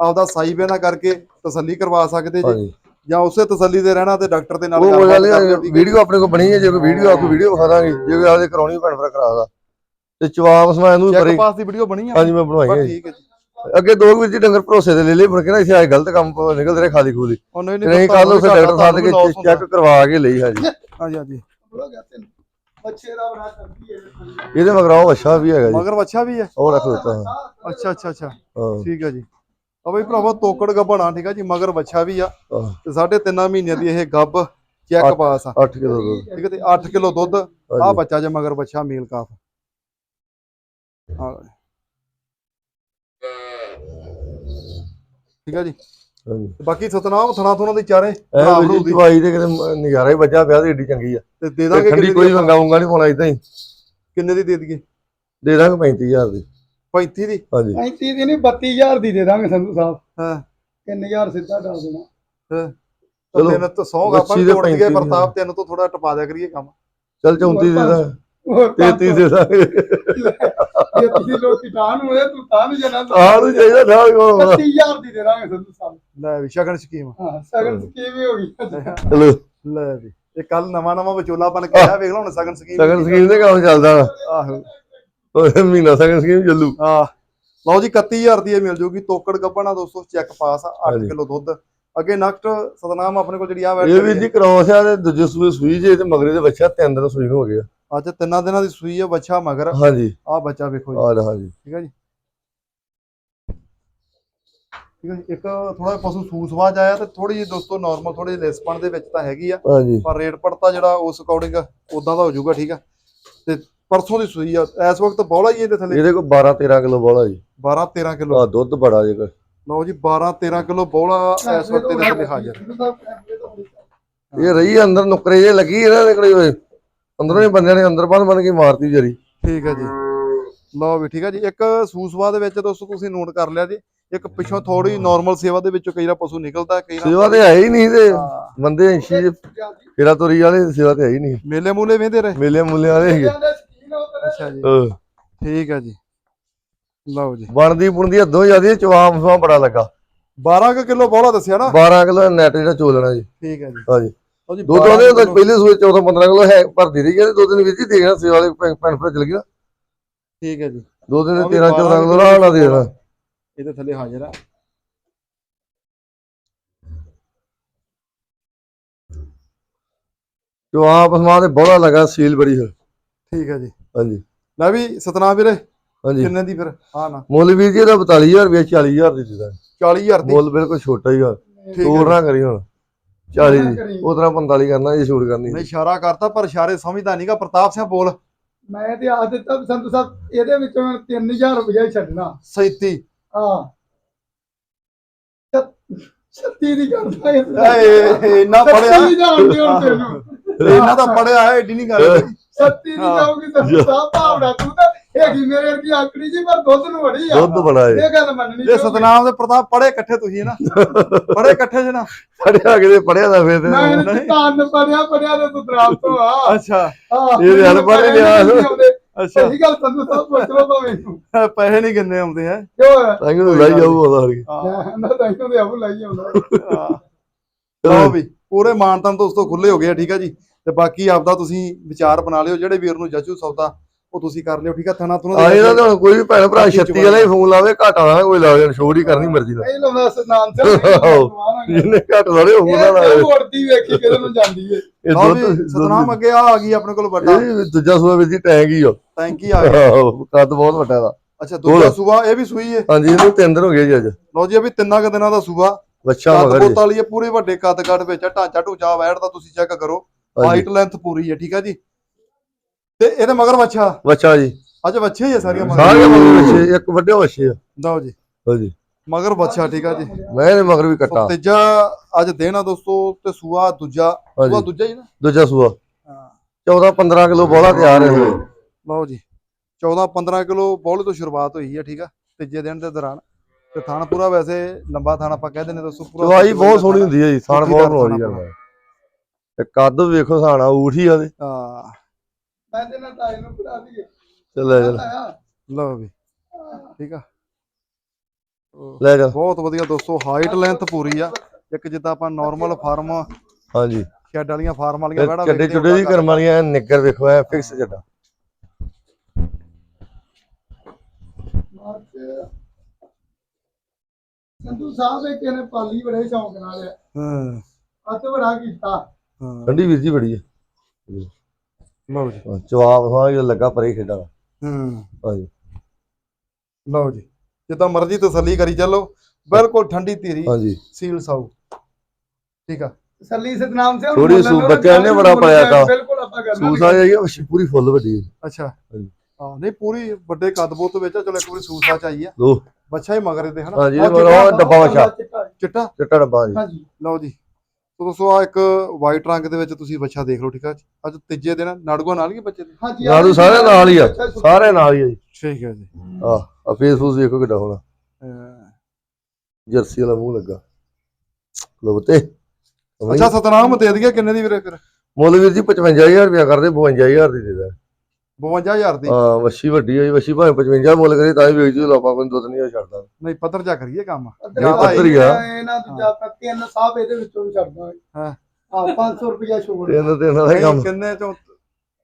ਆਪਦਾ ਸਾਈ ਬੇਨਾ ਕਰਕੇ ਤਸੱਲੀ ਕਰਵਾ ਸਕਦੇ ਜੀ। ਜਾਂ ਉਸੇ ਤਸੱਲੀ ਦੇ ਰਹਿਣਾ ਤੇ ਡਾਕਟਰ ਦੇ ਨਾਲ ਉਹ ਗੱਲ। ਵੀਡੀਓ ਆਪਣੇ ਕੋਲ ਬਣੀ ਹੈ ਜੇ ਕੋਈ ਵੀਡੀਓ ਆਪਕੋ ਵੀਡੀਓ ਵਿਖਾ ਦਾਂਗੇ ਜੇ ਕੋਈ ਆਦੇ ਕਰਾਉਣੀ ਭੈਣ ਭਰਾ ਕਰਾ ਦਾ। ਤੇ ਜਵਾਬ ਸਮਾ ਇਹਨੂੰ ਚੈੱਕ ਪਰੇ। ਪਾਸ ਦੀ ਵੀਡੀਓ ਬਣੀ ਆ। ਹਾਂਜੀ ਮੈਂ ਬਣਵਾਈ ਹੈ। ਠੀਕ ਹੈ ਜੀ। ਅੱਗੇ ਦੋ ਵੀਰ ਜੀ ਡੰਗਰ ਭਰੋਸੇ ਦੇ ਲੈ ਲਏ ਮੁੜ ਕੇ ਨਾ ਇਸੇ ਆਏ ਗਲਤ ਕੰਮ ਨਿਕਲਦੇ ਰਹੇ ਖਾਲੀ ਖੂਲੀ। ਨਹੀਂ ਨਹੀਂ ਕੱਲ ਉਸ ਡਾਕਟਰ ਸਾਹਿਬ ਦੇ। ਚੈੱਕ ਕਰਵਾ ਕੇ ਲਈ ਹਾਂਜੀ ਹਾਂਜੀ ਹਾਂਜੀ। ਇਹਦੇ ਮਗਰ ਉਹ ਅੱਛਾ ਵੀ ਹੈਗਾ ਜੀ। ਮਗਰ ਵੱਛਾ ਵੀ ਹੈ? ਉਹ ਰੱਖ ਦਿੱਤਾ ਹਾਂ। ਅੱਛਾ ਅੱਛਾ ਅੱਛਾ। ਠੀਕ ਹੈ ਜੀ। ਆ ਬਈ ਭਰਾਵਾ ਤੋਕੜ ਗੱਬਣਾ ਠੀਕ ਆ ਜੀ ਮਗਰ ਵੱਛਾ ਵੀ ਆ। ਤੇ ਸਾਢੇ ਤਿੰਨਾਂ ਮਹੀਨਿਆਂ ਦੀ ਇਹ ਗੱਬ ਚੈੱਕ ਪਾਸ ਆ। 8 ਕਿਲੋ ਦੁੱਧ। ਠੀਕ ਹੈ ਤੇ 8 ਕਿਲੋ ਦੁੱਧ ਆ ਬੱਚਾ ਜੇ ਮਗਰ ਬੱਚਾ ਮੇਲ ਕਾਫ। ਠੀਕ ਹੈ ਜੀ। ਬਾਕੀ ਸਤਨਾਮ ਥਣਾ ਥੁਣਾ ਦੀ ਚਾਰੇ ਦਵਾਈ ਦੇ ਕਿਤੇ ਨਜ਼ਾਰਾ ਹੀ ਵੱਜਾ ਪਿਆ ਤੇ ਏਡੀ ਚੰਗੀ ਆ। ਤੇ ਦੇ ਦਾਂਗੇ ਕੋਈ ਵੰਗਾ ਨਹੀਂ ਪਾਉਣਾ ਇਦਾਂ ਹੀ। ਕਿੰਨੇ ਦੀ ਦੇ ਦਈਏ? ਦੇ ਦਾਂਗੇ 35000 ਦੀ। 35 ਦੀ? ਹਾਂਜੀ। 35 ਦੀ ਨਹੀਂ 32000 ਦੀ ਦੇ ਦਾਂਗੇ ਸੰਧੂ ਸਾਹਿਬ। ਹਾਂ। 3000 ਸਿੱਧਾ ਡਾਲ ਦੇਣਾ। ਚਲੋ, ਤਿੰਨ ਤੋਂ 100 ਆਪਾਂ ਬੱਚੀ ਦੇ ਤੋੜ ਦਈਏ 35 ਪ੍ਰਤਾਪ ਤੈਨੂੰ ਤੋਂ ਥੋੜਾ ਟਪਾ ਦਿਆ ਕਰੀਏ ਕੰਮ। ਚਲ 34 ਦੇ ਦਾਂ ਹੋਰ 33 ਦੇ ਦਾਂਗੇ। ਜੇ ਤੁਸੀਂ ਲੋਕ ਕਿਸਾਨ ਹੋਏ ਤੂੰ ਤਾਂ ਨਹੀਂ ਜਨਾ ਆਹ ਨੂੰ ਚਾਹੀਦਾ ਨਾਲ ਕੋਲ 30000 ਦੀ ਦੇ ਦਾਂਗੇ ਸੰਧੂ ਸਾਹਿਬ। ਲੈ ਵੀ ਸ਼ਗਨ ਸਕੀਮ। ਹਾਂ ਸਗਨ ਸਕੀਮ ਹੀ ਹੋ ਗਈ ਚਲੋ। ਲੈ ਵੀ ਇਹ ਕੱਲ ਨਵਾਂ ਨਵਾਂ ਵਿਚੋਲਾ ਬਣ ਕੇ ਆਇਆ ਵੇਖ ਲਓ ਹੁਣ ਸਗਨ ਸਕੀਮ ਸਗਨ ਸਕੀਮ ਦੇ ਕੰਮ ਚੱਲਦਾ। ਆਹੋ। ਮਹੀਨਾ ਸਗਨ ਸਕੀਮ ਚੱਲੂ ਆ ਲਓ ਜੀ 31000 ਦੀ ਇਹ ਮਿਲ ਜੂਗੀ। ਤੋਕੜ ਗੱਪਣਾ ਦੋਸਤੋ ਚੈੱਕ ਪਾਸ ਆ 8 ਹਾਂਜੀ। ਕਿਲੋ ਦੁੱਧ। ਅੱਗੇ ਨੈਕਸਟ ਸਤਨਾਮ ਆਪਣੇ ਕੋਲ ਜਿਹੜੀ ਆ ਇਹ ਵੀ ਜੀ ਕ੍ਰੋਸ ਆ ਤੇ ਦੂਜੇ ਸੂਏ ਸੂਈ ਜੇ ਤੇ ਮਗਰੇ ਦੇ ਬੱਚਾ ਤਿੰਨ ਦਿਨ ਸੂਈ ਹੋ ਗਿਆ ਅੱਜ ਤਿੰਨਾਂ ਦਿਨਾਂ ਦੀ ਸੂਈ ਆ ਬੱਚਾ ਮਗਰ। ਹਾਂਜੀ। ਆ ਬੱਚਾ ਵੇਖੋ ਜੀ। ਆ ਲੈ ਹਾਂਜੀ। ਠੀਕ ਹੈ ਜੀ। ਠੀਕ ਹੈ ਜੀ। ਇੱਕ ਥੋੜਾ ਪਸ਼ੂ ਸੂਸਵਾਜ ਆਇਆ ਤੇ ਥੋੜੀ ਜਿਹੀ ਦੋਸਤੋ ਨਾਰਮਲ ਥੋੜੀ ਜਿਹੀ ਲੈਸਪਣ ਦੇ ਵਿੱਚ ਤਾਂ ਹੈਗੀ ਆ। ਪਰ ਰੇਟ ਪੜਤਾ ਜਿਹੜਾ ਉਸ ਅਕੋਰਡਿੰਗ ਉਦਾਂ ਦਾ ਹੋ ਜਾਊਗਾ ਠੀਕ ਆ। ਤੇ ਪਰਸੋਂ ਦੀ ਸੂਈ ਆ ਇਸ ਵਕਤ ਬੌਲਾ ਹੀ ਇਹਦੇ ਥੱਲੇ। ਇਹਦੇ ਕੋਲ 12 13 ਕਿਲੋ ਬੋਲਾ ਜੀ। 12 13 ਕਿਲੋ। ਆ ਦੁੱਧ ਬੜਾ ਜੇ ਕੋਈ। ਲਓ ਜੀ 12 13 ਕਿਲੋ ਬੌਲਾ ਇਸ ਵਕਤ ਇਹਦੇ ਥੱਲੇ ਹਾਜ਼ਰ। ਇਹ ਰਹੀ ਅੰਦਰ ਨੁਕਰੇ ਜੇ ਲੱਗੀ ਇਹਨਾਂ ਦੇ ਕੋਲੇ ਹੋਏ ਅੰਦਰੋਂ ਹੀ ਬੰਦਿਆਂ ਨੇ ਅੰਦਰ ਬੰਦ ਬਣ ਕੇ ਮਾਰਤੀ ਜਰੀ। ਠੀਕ ਹੈ ਜੀ। ਲਓ ਵੀ ਠੀਕ ਹੈ ਜੀ। ਇੱਕ ਸੂਸਵਾ ਦੇ ਵਿੱਚ ਦੋਸਤੋ ਤੁਸੀਂ ਨੋਟ ਕਰ ਲਿਆ ਜੀ। ਇੱਕ ਪਿੱਛੋਂ ਥੋੜੀ ਨਾਰਮਲ ਸੇਵਾ ਦੇ ਵਿੱਚੋਂ ਕਈ ਵਾਰ ਪਸ਼ੂ ਨਿਕਲਦਾ ਕਈ ਵਾਰ ਸੇਵਾ ਤੇ ਹੈ ਹੀ ਨਹੀਂ ਤੇ ਬੰਦੇ ਐਸ਼ੀ ਫੇਰਾ ਤੋਰੀ ਵਾਲੇ ਸੇਵਾ ਤੇ ਹੈ ਹੀ ਨਹੀਂ। ਮੇਲੇ ਮੂਲੇ ਵੇਂਦੇ ਰਹੇ। ਮੇਲੇ ਮੁੱਲੇ ਵਾਲੇ ਹੈਗੇ। ਅੱਛਾ ਜੀ। ਹਾਂ। ਠੀਕ ਹੈ ਜੀ। ਲਓ ਜੀ। ਬਣਦੀ ਪੁਣਦੀ ਹੱਦੋਂ ਜਿਆਦੀ ਚਵਾਮ ਸਵਾ ਬੜਾ ਲੱਗਾ। 12 ਕੁ ਕਿਲੋ ਬੌਲਾ ਦੱਸਿਆ ਨਾ? 12 ਕਿਲੋ ਨੈਟ ਜਿਹੜਾ ਚੋਲਣਾ ਜੀ। ਠੀਕ ਹੈ ਜੀ। ਹਾਂਜੀ ਲਓ ਜੀ ਦੁੱਧ 12 ਉਹਦੇ ਤਾਂ ਕਿੱਲੋ- ਪਹਿਲੇ ਸੂਏ 14 15 ਕਿਲੋ ਹੈ ਭਰਦੀ ਰਹੀ ਹੈ ਦੋ ਦਿਨ ਵਿੱਚ ਹੀ ਦੇਖਣਾ ਸੇਵਾ ਵਾਲੇ ਪੈਣ ਪਰ ਚਲ ਗਿਆ ਠੀਕ ਹੈ ਜੀ। ਦੋ ਦਿਨ ਉਹ ਵੀ 13 14 ਕਿਲੋ ਨਾਲ ਦੇ ਦੇਣਾ। ਇਹਦੇ ਥੱਲੇ ਹਾਜ਼ਰ ਆ। ਚਵਾਮ ਸਮਾ ਤੇ ਬੜਾ ਲੱਗਾ ਸੀਲ ਬੜੀ ਹੈ ਠੀਕ ਹੈ ਜੀ। ਹਾਂਜੀ। ਲੈ ਵੀ ਸਤਨਾਮ ਵੀਰੇ ਹਾਂਜੀ। ਕਿੰਨੇ ਦੀ ਫਿਰ? ਹਾਂ ਨਾ। ਮੁੱਲ ਵੀਰ ਜੀ ਇਹਦਾ 42000 ਰੁਪਏ 40000 ਦੀ ਦਿੱਤਾ। 40000 ਦੀ? ਮੁੱਲ ਬਿਲਕੁਲ ਛੋਟਾ ਹੀ ਆ। ਤੋੜ ਨਾ ਕਰੀ ਹੁਣ। 40 ਦੀ ਤਰ੍ਹਾਂ 45 ਕਰਨਾ ਇਹ ਛੋੜ ਕਰਨੀ। ਨਹੀਂ ਇਸ਼ਾਰਾ ਕਰਤਾ ਪਰ ਇਸ਼ਾਰੇ ਸਮਝਦਾ ਨਹੀਂਗਾ ਪ੍ਰਤਾਪ ਸਿੰਘ ਬੋਲ। ਮੈਂ ਤੇ ਆ ਦਿੱਤਾ ਸੰਧੂ ਸਾਹਿਬ ਇਹਦੇ ਵਿੱਚੋਂ ਹੁਣ 3000 ਰੁਪਇਆ ਹੀ ਛੱਡਣਾ। 37 ਹਾਂ। 36 ਦੀ ਕਰਦਾ ਏ ਇੰਨਾ ਪੜਿਆ ਦੀ ਜਾਣਦੇ ਹੁਣ ਤੈਨੂੰ। ਇਹਨਾਂ ਦਾ ਪੜਿਆ ਹੈ ਏਡੀ ਨਹੀਂ ਗੱਲ 37 ਦੀ ਜਾਊਗੀ ਸੰਧੂ ਸਾਹਿਬ ਭਾਵਨਾ ਤੂੰ ਤਾਂ ਹੈਗੀ ਮੇਰੇ ਵਰਗੀ ਆਕੜੀ ਜੀ ਪਰ ਦੁੱਧ ਨੂੰ ਬੜੀ ਆ। ਦੁੱਧ ਬੜਾ ਏ। ਇਹ ਗੱਲ ਮੰਨਣੀ ਇਹ ਚਾਹੀਦੀ। ਸਤਨਾਮ ਦੇ ਪ੍ਰਤਾਪ ਪੜੇ ਇਕੱਠੇ ਤੁਸੀਂ ਨਾ ਪੜੇ ਇਕੱਠੇ ਜੇ ਨਾ। ਪੜਿਆ ਕਿਤੇ ਪੜਿਆ ਦਾ ਫੇਰ ਮੈਂ ਤੇ ਇਹਨੇ ਤਾਨ ਪੜਿਆ ਪੜਿਆ ਤੇ ਤੂੰ ਦਰਾਬ ਤੋਂ ਆ। ਅੱਛਾ। ਆਹ, ਇਹ ਹਲ ਪੜ੍ਹ ਲਿਆ। ਨਹੀਂ ਆਉਂਦੇ। ਅੱਛਾ। ਸਹੀ ਗੱਲ ਸੰਧੂ ਸਾਹਿਬ ਪੁੱਛ ਲਓ ਤਾਂ ਮੈਨੂੰ ਪੈਸੇ ਨਹੀਂ ਕਿੰਨੇ ਆਉਂਦੇ ਹੈ। ਕਿਉਂ ਹੈ? ਤਾਂ ਕਿ ਲਾਈ ਜਾਊ ਉਹਦਾ ਹਰ ਨਾ ਤਾਂ ਇਹਨੂੰ ਦੇ ਆਪ ਲਾਈ ਆਉਂਦਾ। ਲਓ ਵੀ ਪੂਰੇ ਮਾਨਤਨ ਦੋਸਤੋ ਖੁੱਲੇ ਹੋ ਗਏ ਆ ਠੀਕ ਆ ਜੀ। ਤੇ ਬਾਕੀ ਆਪਦਾ ਤੁਸੀਂ ਵਿਚਾਰ ਬਣਾ ਲਿਓ ਜਿਹੜੇ ਵੀਰ ਨੂੰ ਜਚੂ ਸੌਦਾ ਉਹ ਤੁਸੀਂ ਕਰ ਲਿਓ ਠੀਕ ਆ? ਥਣਾ ਤੁਨਾ ਆ ਇਹਦਾ ਤਾਂ ਹੁਣ ਕੋਈ ਵੀ ਭੈਣ ਭਰਾ 36 ਵਾਲਾ ਹੀ ਫੋਨ ਲਾਵੇ ਘਾਟਾ ਨਾ ਕੋਈ ਲਾਵੇ ਛੋੜ ਹੀ ਕਰਨੀ ਮਰਜ਼ੀ ਨਾਲ। ਨਹੀਂ ਲਾਉਂਦਾ ਸਨਾਨ ਸਾਹਿਬ ਜਿੰਨੇ ਘੱਟ ਲਾਵੇ ਉਹ ਨਾ ਇਹ ਲਾਵੇ ਮੋੜਦੀ ਵੇਖੀ ਕਿਧਰ ਨੂੰ ਜਾਂਦੀ ਏ। ਇਹ ਦੁੱਧ ਸਤਨਾਮ ਅੱਗੇ ਆ ਆ ਗਈ ਆਪਣੇ ਕੋਲ ਵੱਡਾ। ਇਹ ਦੂਜਾ ਸੂਆ ਵਿੱਚ ਟੈਂਕ ਹੀ ਆ। ਟੈਂਕੀ ਆ ਗਿਆ। ਕੱਦ ਬਹੁਤ ਵੱਡਾ ਦਾ ਅੱਛਾ ਦੂਜਾ ਸੂਆ ਇਹ ਵੀ ਸੂਈ ਹੈ ਹਾਂਜੀ ਇਹਨੂੰ ਤਿੰਨ ਦਿਨ ਹੋ ਗਏ ਜੀ ਅੱਜ। ਲਓ ਜੀ ਇਹ ਵੀ ਤਿੰਨਾਂ ਕੁ ਦਿਨਾਂ ਦਾ ਸੂਆ। ਬੱਚਾ ਕੱਦ ਮਗਰ ਜੀ ਵਾਲੀ ਹੈ ਪੂਰੇ ਵੱਡੇ ਕੱਦ ਕੱਦ ਵਿੱਚ ਢਾਂਚਾ ਢੂਚਾ ਵੈੜ ਦਾ ਤੁਸੀਂ ਚੈੱਕ ਕਰੋ। ਹਾਈਟ ਲੈਂਥ ਪੂਰੀ ਹੈ ਠੀਕ ਆ ਜੀ? ਤੇ ਇਹਦੇ ਮਗਰ ਬੱਚਾ ਬੱਚਾ ਜੀ। ਅੱਜ ਬੱਚੇ ਹੀ ਆ ਸਾਰੀਆਂ ਮਗਰ? ਸਾਰੇ ਮਗਰ ਬੱਚੇ ਇੱਕ ਵੱਡੇ ਬੱਚੇ ਆ। ਲਓ ਜੀ। ਹਾਂਜੀ। ਮਗਰ ਬੱਚਾ ਠੀਕ ਆ ਜੀ? ਮੈਂ ਇਹਦੇ ਮਗਰ ਵੀ ਕੱਟਾ। ਸੋ ਤੀਜਾ ਅੱਜ ਦੇਣਾ ਦੋਸਤੋ ਤੇ ਸੂਆ ਦੂਜਾ। ਸੂਆ ਹਾਂਜੀ। ਦੂਜਾ ਹੀ ਨਾ? ਦੂਜਾ ਸੂਆ। ਹਾਂ। 14 15 ਕਿਲੋ ਬੋਲਾ ਤਿਆਰ ਹੈ ਇਹ। ਲਓ ਜੀ। 14 15 ਕਿਲੋ ਬੋਲੇ ਤੋਂ ਸ਼ੁਰੂਆਤ ਹੋਈ ਹੈ ਠੀਕ ਆ? ਤੀਜੇ ਦਿਨ ਦੇ ਦੌਰਾਨ। ਤੇ ਥਾਣ ਪੂਰਾ ਵੈਸੇ ਲੰਬਾ ਥਾਣ ਆਪਾਂ ਕਹਿ ਦਿੰਦੇ ਦੋਸਤੋ ਪੂਰਾ ਦਵਾਈ ਬਹੁਤ ਸੋਹਣੀ ਹੁੰਦੀ ਹੈ ਜੀ ਸੁੱਕੀ ਬਹੁਤ ਬਣਾਉਂਦੀ ਖਾਣਾ ਹੈ ਤੇ ਕੱਦ ਵੇਖੋ ਸਾਣਾ ਊਠ ਹੀ ਆ ਦੇ ਹਾਂ। ਮੈਂ ਤੇ ਨਾ ਤਾਏ ਨੂੰ ਪੜਾ ਦਈਏ। ਚੱਲ ਲੈ ਚੱਲ। ਲਓ ਵੀ। ਠੀਕ ਆ। ਉਹ ਲੈ ਚੱਲ ਬਹੁਤ ਵਧੀਆ ਦੋਸਤੋ ਹਾਈਟ ਲੈਂਥ ਪੂਰੀ ਆ। ਇੱਕ ਜਿੱਦਾਂ ਆਪਾਂ ਨਾਰਮਲ ਫਾਰਮ ਹਾਂਜੀ। ਸ਼ੈੱਡ ਵਾਲੀਆਂ ਫਾਰਮ ਵਾਲੀਆਂ ਵੜਾ ਚੱਡੇ ਚੁੱਡੇ ਦੀ ਕਰਮ ਵਾਲੀਆਂ ਨਿੱਗਰ ਵੇਖੋ ਐ ਫਿਕਸ ਚੱਡਾ। ਸੰਧੂ ਸਾਹਿਬ ਇੱਕ ਇਹਨੇ ਪਾਲੀ ਬੜੇ ਸ਼ੌਂਕ ਨਾਲ ਆ। ਹਾਂ। ਅੱਤ ਬੜਾ ਕੀਤਾ। ਹਾਂ। ਠੰਡੀ ਵੀਰ ਜੀ ਬੜੀ ਹੈ ਲਓ ਜੀ। ਜਵਾਬ ਹਾਂ ਇਹ ਲੱਗਾ ਪਰੇ ਖੇਡਾਂ ਦਾ। ਹੂੰ। ਹਾਂਜੀ। ਲਓ ਜੀ। ਜਿੱਦਾਂ ਮਰਜ਼ੀ ਤਸੱਲੀ ਕਰੀ ਚੱਲੋ। ਬਿਲਕੁਲ ਠੰਡੀ ਧੀਰੀ ਹਾਂਜੀ। ਸੀਲ ਸਾਊ। ਠੀਕ ਆ? ਸੱਲੀ ਸਤਨਾਮ ਸਿੰਘ ਥੋੜੀ ਸੂ ਬੱਚਿਆਂ ਨੇ ਬੜਾ ਪਾਇਆ ਤਾ। ਬਿਲਕੁਲ ਆਪਾਂ ਗੱਲ ਸੂਸਾ ਜਾਈ ਵੱਛੀ ਪੂਰੀ ਫੁੱਲ ਵੱਡੀ ਹੈ ਅੱਛਾ। ਹਾਂਜੀ। ਹਾਂ ਨਹੀਂ ਪੂਰੀ ਵੱਡੇ ਕੱਦ ਬੋਤ ਵਿੱਚ ਆ, ਚਲੋ ਇੱਕ ਵਾਰੀ ਸੂਸਾ ਚਾਹੀਏ ਲੋ ਬੱਚਾ ਹੀ ਮਗਰ ਇਹਦੇ ਹਨਾ? ਹਾਂਜੀ ਆਹ ਮਰੋ ਡੱਬਾ ਵਛਾ ਚਿੱਟਾ? ਚਿੱਟਾ ਡੱਬਾ ਜੀ। ਹਾਂਜੀ। ਲਓ ਜੀ। ਸੋ ਦੋਸਤੋ ਆ ਇੱਕ ਵਾਈਟ ਰੰਗ ਦੇ ਵਿੱਚ ਤੁਸੀਂ ਬੱਚਾ ਦੇਖ ਲਓ ਠੀਕ ਆ ਅੱਜ ਤੀਜੇ ਦਿਨ ਨਾੜੂਆ ਨਾਲ ਹੀ ਬੱਚੇ ਦੇ। ਹਾਂਜੀ ਨਾਲੂ ਸਾਰੇ ਨਾਲ ਹੀ ਆ ਸਾਰੇ ਨਾਲ ਹੀ ਆ ਜੀ। ਠੀਕ ਹੈ ਜੀ। ਆ ਆ ਫੇਸਬੁੱਕ ਦੇਖੋ ਕਿੱਡਾ ਹੋਣਾ ਜਰਸੀ ਵਾਲਾ ਮੂੰਹ ਲੱਗਾ। ਲੋ ਤੇ ਅੱਛਾ ਸਤਨਾਮ ਦੇ ਦਈਏ ਕਿੰਨੇ ਦੀ ਵੀਰੇ ਫਿਰ? ਮੁੱਲ ਵੀਰ ਜੀ 55000 ਰੁਪਇਆ ਕਰਦੇ 52000 ਦੀ ਦੇ ਦੇ। 52000 ਦੀ। ਹਾਂ ਵੱਛੀ ਵੱਡੀ ਹੈ ਜੀ ਵੱਛੀ ਭਾਵੇਂ 55 ਮੁੱਲ ਕਰੇ ਤਾਂ ਵੀ ਵੇਚ ਜੂ ਲੋਪਾ ਕੋਈ ਦੁੱਧ ਨਹੀਂ ਛੱਡਦਾ। ਨਹੀਂ ਪੱਧਰ ਜਾ ਕਰੀਏ ਕੰਮ। ਨਹੀਂ, ਪੱਧਰ ਹੀ ਆ। ਇਹਨਾਂ ਦੂਜਾ ਤਿੰਨ ਸਾਹਿਬ ਇਹਦੇ ਵਿੱਚੋਂ ਵੀ ਛੱਡ ਦਾਂਗੇ ਹਾਂ। ਹਾਂ 500 ਰੁਪਇਆ ਛੋੜ ਤਿੰਨ ਤਿੰਨ ਦਾ ਹੀ ਕੰਮ। ਕਿੰਨੇ ਚੋਂ?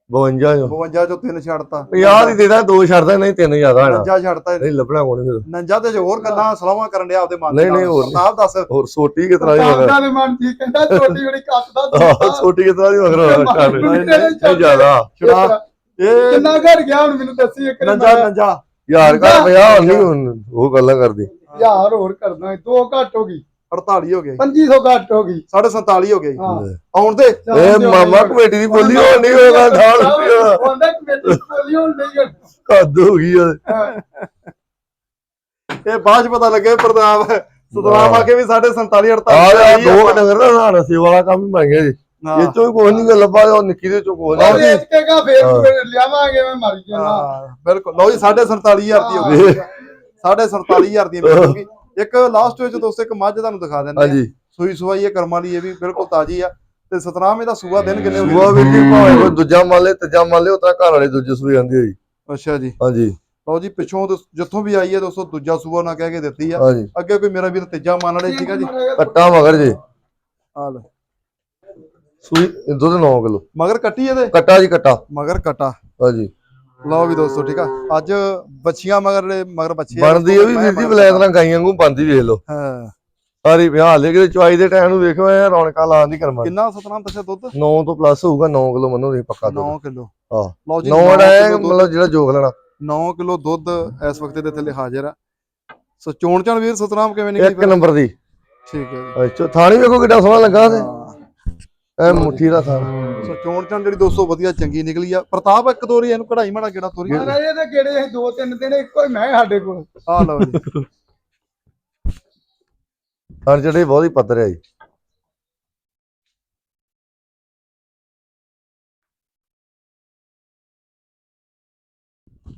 52 ਜੋ 52 ਚੋਂ ਤਿੰਨ ਛੱਡਤਾ। 50 ਦੀ ਦੇਦਾ ਦੋ ਛੱਡਦਾ ਨਹੀਂ ਤਿੰਨ ਜ਼ਿਆਦਾ ਹੋਣਾ ਨੰਜਾ ਛੱਡਤਾ ਇਹਨੇ। ਨਹੀਂ ਲੱਭਣਾ ਕੋਣ ਫਿਰ ਨੰਜਾ ਤੇ ਹੋਰ ਗੱਲਾਂ ਸਲਾਹਾਂ ਕਰਨ ਡਿਆ ਆਪਦੇ ਮਨ ਨਹੀਂ, ਨਹੀਂ, ਹੋਰ। ਪ੍ਰਤਾਪ ਦੱਸ। ਹੋਰ ਸੋਟੀ ਕਿਤਨਾ ਦੀ ਮਗਰ। ਸਾਹਿਬ ਦੇ ਮਨ ਠੀਕ ਕਹਿੰਦਾ ਛੋਟੀ ਬੜੀ ਕੱਟਦਾ ਸੋਟੀ ਕਿਤਨਾ ਦੀ ਮਗਰ ਹੋਣਾ ਛੱਡ ਨਹੀਂ, ਨਹੀਂ ਜ਼ਿਆਦਾ। ਛੁੜਾ ਇਹ ਕਿੰਨਾ ਘਰ ਗਿਆ ਹੁਣ ਮੈਨੂੰ ਦੱਸੀ ਇੱਕ ਨੰਜਾ ਨੰਜਾ। ਯਾਰ ਘਰ ਪਿਆ ਹੁਣ ਨਹੀਂ ਹੁਣ ਉਹ ਗੱਲਾਂ ਕਰਦੀ। ਯਾਰ ਹੋਰ ਕਰਦਾ ਦੋ ਘੱਟ ਹੋ ਗਈ। 48 ਹੋ ਗਏ 2500 ਘੱਟ ਹੋ ਗਈ। 47 ਹੋ ਗਏ ਹਾਂ। ਆਉਣ ਦੇ। ਇਹ ਮਾਮਾ ਕਮੇਟੀ ਦੀ ਬੋਲੀ ਹੋਣ ਨਹੀਂ ਹੋਗਾ ਢਾਲ ਉਹਦਾ ਕਮੇਟੀ ਬੋਲੀ ਹੁਣ ਨਹੀਂ ਹੱਦ ਹੋ ਗਈ ਆ। ਇਹ ਬਾਅਦ ਚ ਪਤਾ ਲੱਗੇ ਪ੍ਰਤਾਪ ਸਤਨਾਮ ਆ ਕੇ ਵੀ ਸਾਡੇ 47 ਆ। 48 ਦੋ ਕੁ ਡੰਗਰ ਦਾ ਹਾਣਾ ਸੇ ਵਾਲਾ ਕੰਮ ਹੀ ਮੰਗੇ ਜੀ। ਇਹ ਚੋਂ ਕੋਈ ਨਹੀਂ ਗੱਲ ਲੱਭਾ ਉਹ ਨਿੱਕੀ ਦੇ ਚੋਂ ਕੋਈ ਨਹੀਂ ਵੇਚ ਕੇ ਗਾ ਫੇਰ ਲਿਆਵਾਂਗੇ ਮੈਂ ਮਰ ਜਾਣਾ। ਹਾਂ ਬਿਲਕੁਲ। ਲਓ ਜੀ 47500 ਦੀ ਹੋ ਗਈ। 47500 ਦੀ ਮਿਲੂਗੀ ਇੱਕ ਲਾਸਟ ਵਿੱਚ ਦੋਸਤੋ ਇੱਕ ਮੱਝ ਤੁਹਾਨੂੰ ਦਿਖਾ ਦਿੰਦੇ ਆ ਹਾਂਜੀ। ਸੂਈ ਸੁਆਈ ਇਹ ਕਰਮਾਂ ਲਈ ਇਹ ਵੀ ਬਿਲਕੁਲ ਤਾਜੀ ਆ। ਤੇ ਸਤਨਾਮ ਇਹਦਾ ਸੂਆ ਦਿਨ ਕਿੰਨੇ ਹੋ ਸੁਆ ਗਏ ਵੀ ਜੀ ਭਾਵੇਂ ਕੋਈ ਦੂਜਾ ਮੰਨ ਲੇ ਤੀਜਾ ਮੰਨ ਲੇ ਉਤਰਾ ਘਰ ਵਾਲੇ ਦੂਜੇ ਸੂਈ ਜਾਂਦੀ ਹੋਈ। ਅੱਛਾ ਜੀ। ਹਾਂਜੀ। ਲਓ ਜੀ ਪਿੱਛੋਂ ਤੋਂ ਜਿੱਥੋਂ ਵੀ ਆਈ ਹੈ ਦੋਸਤੋ ਦੂਜਾ ਸੂਆ ਨਾ ਕਹਿ ਕੇ ਦਿੱਤੀ ਆ। ਅੱਗੇ ਕੋਈ ਮੇਰਾ ਵੀਰ ਤੀਜਾ ਮੰਨ ਲੈ ਠੀਕ ਆ ਜੀ? ਕੱਟਾ ਮਗਰ ਜੀ। ਆ ਲੈ ਸੂਈ ਦੁੱਧ 9 ਕਿਲੋ। ਮਗਰ ਕੱਟੀ ਇਹਦੇ? ਕੱਟਾ ਜੀ ਕੱਟਾ। ਮਗਰ ਕਟਾ। ਹਾਂਜੀ। ਲਓ ਵੀ ਦੋਸਤੋ ਠੀਕ ਆ? ਅੱਜ ਬੱਚੀਆਂ ਮਗਰ ਮਗਰ ਬੱਚੇ ਬਣਦੀ ਇਹ ਵੀ ਵੀਰ ਜੀ ਬਲੈਕ ਨਾਲ ਗਾਈਆਂ ਨੂੰ ਬੰਦੀ ਵੇਖ ਲਓ। ਹਾਂ। ਸਾਰੀ ਵਿਆਹ ਲੈ ਕੇ ਚੁਆਈ ਦੇ ਟਾਈਮ ਨੂੰ ਵੇਖੋ ਐ ਰੌਣਕਾਂ ਲਾਉਣ ਦੀ ਕਰਮਾ ਕਿੰਨਾ ਸਤਨਾਮ ਦੱਸਿਆ ਦੁੱਧ? 9 ਤੋਂ ਪਲੱਸ ਹੋਊਗਾ 9 ਕਿਲੋ ਮੰਨੋ ਤੁਸੀਂ ਪੱਕਾ ਦੁੱਧ। 9 ਕਿਲੋ। ਹਾਂ। ਲਓ ਜੀ 9 ਨੌਂ ਹੈ ਕਿੱਲੋ ਦੁੱਧ- ਮਤਲਬ ਜਿਹੜਾ ਜੋਗ ਲੈਣਾ। 9 ਕਿਲੋ ਦੁੱਧ ਇਸ ਵਕਤ ਦੇ ਥੱਲੇ ਹਾਜ਼ਰ ਆ। ਸੋ ਚੋਣ ਚਾਣ ਵੀਰ ਸਤਨਾਮ ਕਿਵੇਂ ਨਿਕਲੀ ਇੱਕ ਨੰਬਰ ਦੀ। ਠੀਕ ਹੈ ਜੀ। ਅੱਛਾ ਥਾਣੀ ਵੇਖੋ ਕਿੱਡਾ ਸੋਹਣਾ ਲੱਗਾ ਤੇ। ਹਾਂ। ਐ ਮੁੱਠੀ ਦਾ ਥਾਣ ਸੋ ਚੋਣ ਚਾਣ ਜਿਹੜੀ ਦੋਸਤੋ ਵਧੀਆ ਚੰਗੀ ਨਿਕਲੀ ਆ। ਪ੍ਰਤਾਪ ਇੱਕ ਦੋਰੀ ਇਹਨੂੰ ਕਢਾਈ ਮਾੜਾ ਕਿਹੜਾ ਤੋਰੀ। ਮਹਾਰਾਜ ਇਹ ਤਾਂ ਕਿਹੜੇ ਅਸੀਂ ਦੋ ਤਿੰਨ ਦਿਨ ਇੱਕੋ ਹੀ ਮੈਂ ਸਾਡੇ ਕੋਲ। ਆ ਲਓ ਜੀ। ਥਾਣ ਜਿਹੜੇ ਬਹੁਤ ਹੀ ਪੱਧਰ ਹੈ ਜੀ।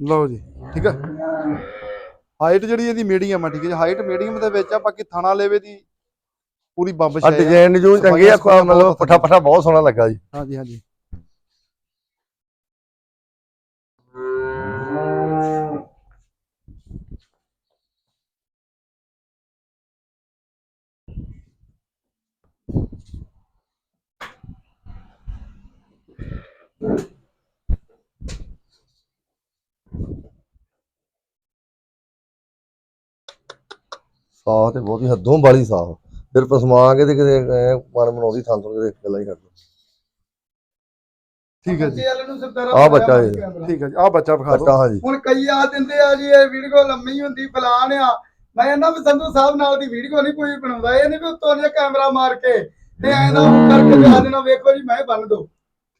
ਲਓ ਜੀ ਠੀਕ ਆ। ਹਾਈਟ ਜਿਹੜੀ ਇਹਦੀ ਮੀਡੀਅਮ ਆ ਠੀਕ ਹੈ ਜੀ। ਹਾਈਟ ਮੀਡੀਅਮ ਦੇ ਵਿੱਚ ਆ ਬਾਕੀ ਥਣਾ ਲੇਵੇ ਦੀ ਪੂਰੀ ਬੰਬ ਆ ਸ਼ਾਇ ਆ ਡਿਜ਼ਾਈਨ ਜੂ ਚੰਗੇ ਆ ਸਫਾਈਆਂ ਮਤਲਬ ਬਹੁਤ ਪੱਠਾ ਪੱਠਾ ਬਹੁਤ ਸੋਹਣਾ ਲੱਗਾ ਜੀ। ਹਾਂਜੀ ਹਾਂਜੀ। ਸਾਫ਼ ਤੇ ਬਹੁਤ ਹੀ ਹੱਦੋਂ ਬਾਲੀ ਸਾਫ਼ ਫਿਰ ਪਸਮਾ ਕੇ ਤੇ ਕਿਤੇ ਐਂ ਮਨ ਮਨਾਉਂਦੀ ਥਾਂ ਤੋਂ ਕਿਤੇ ਗੱਲਾਂ ਹੀ ਕਰਦਾ। ਠੀਕ ਹੈ ਜੀ। ਨੂੰ ਸਰਦਾਰਾ ਆਹ ਬੱਚਾ ਜੀ। ਠੀਕ ਹੈ ਜੀ ਆ ਬੱਚਾ ਵਿਖਾ ਦਿਓ। ਕੱਟਾ ਹਾਂ ਜੀ ਹੁਣ ਕਈ ਆ ਦਿੰਦੇ ਆ ਜੀ ਇਹ ਵੀਡੀਓ ਲੰਮੀ ਹੁੰਦੀ ਫਲਾਣ ਆ। ਮੈਂ ਇਹਨਾਂ ਵੀ ਸੰਧੂ ਸਾਹਿਬ ਨਾਲ ਦੀ ਵੀਡੀਓ ਨਹੀਂ ਕੋਈ ਬਣਾਉਂਦਾ। ਇਹ ਨਹੀਂ ਵੀ ਉੱਤੋਂ ਦੀ ਕੈਮਰਾ ਮਾਰ ਕੇ ਤੇ ਐਂ ਨਾ ਕਰਕੇ ਦਿਖਾ ਦੇਣਾ ਵੇਖੋ ਜੀ ਮੈਂ ਬੰਨ ਦੋ।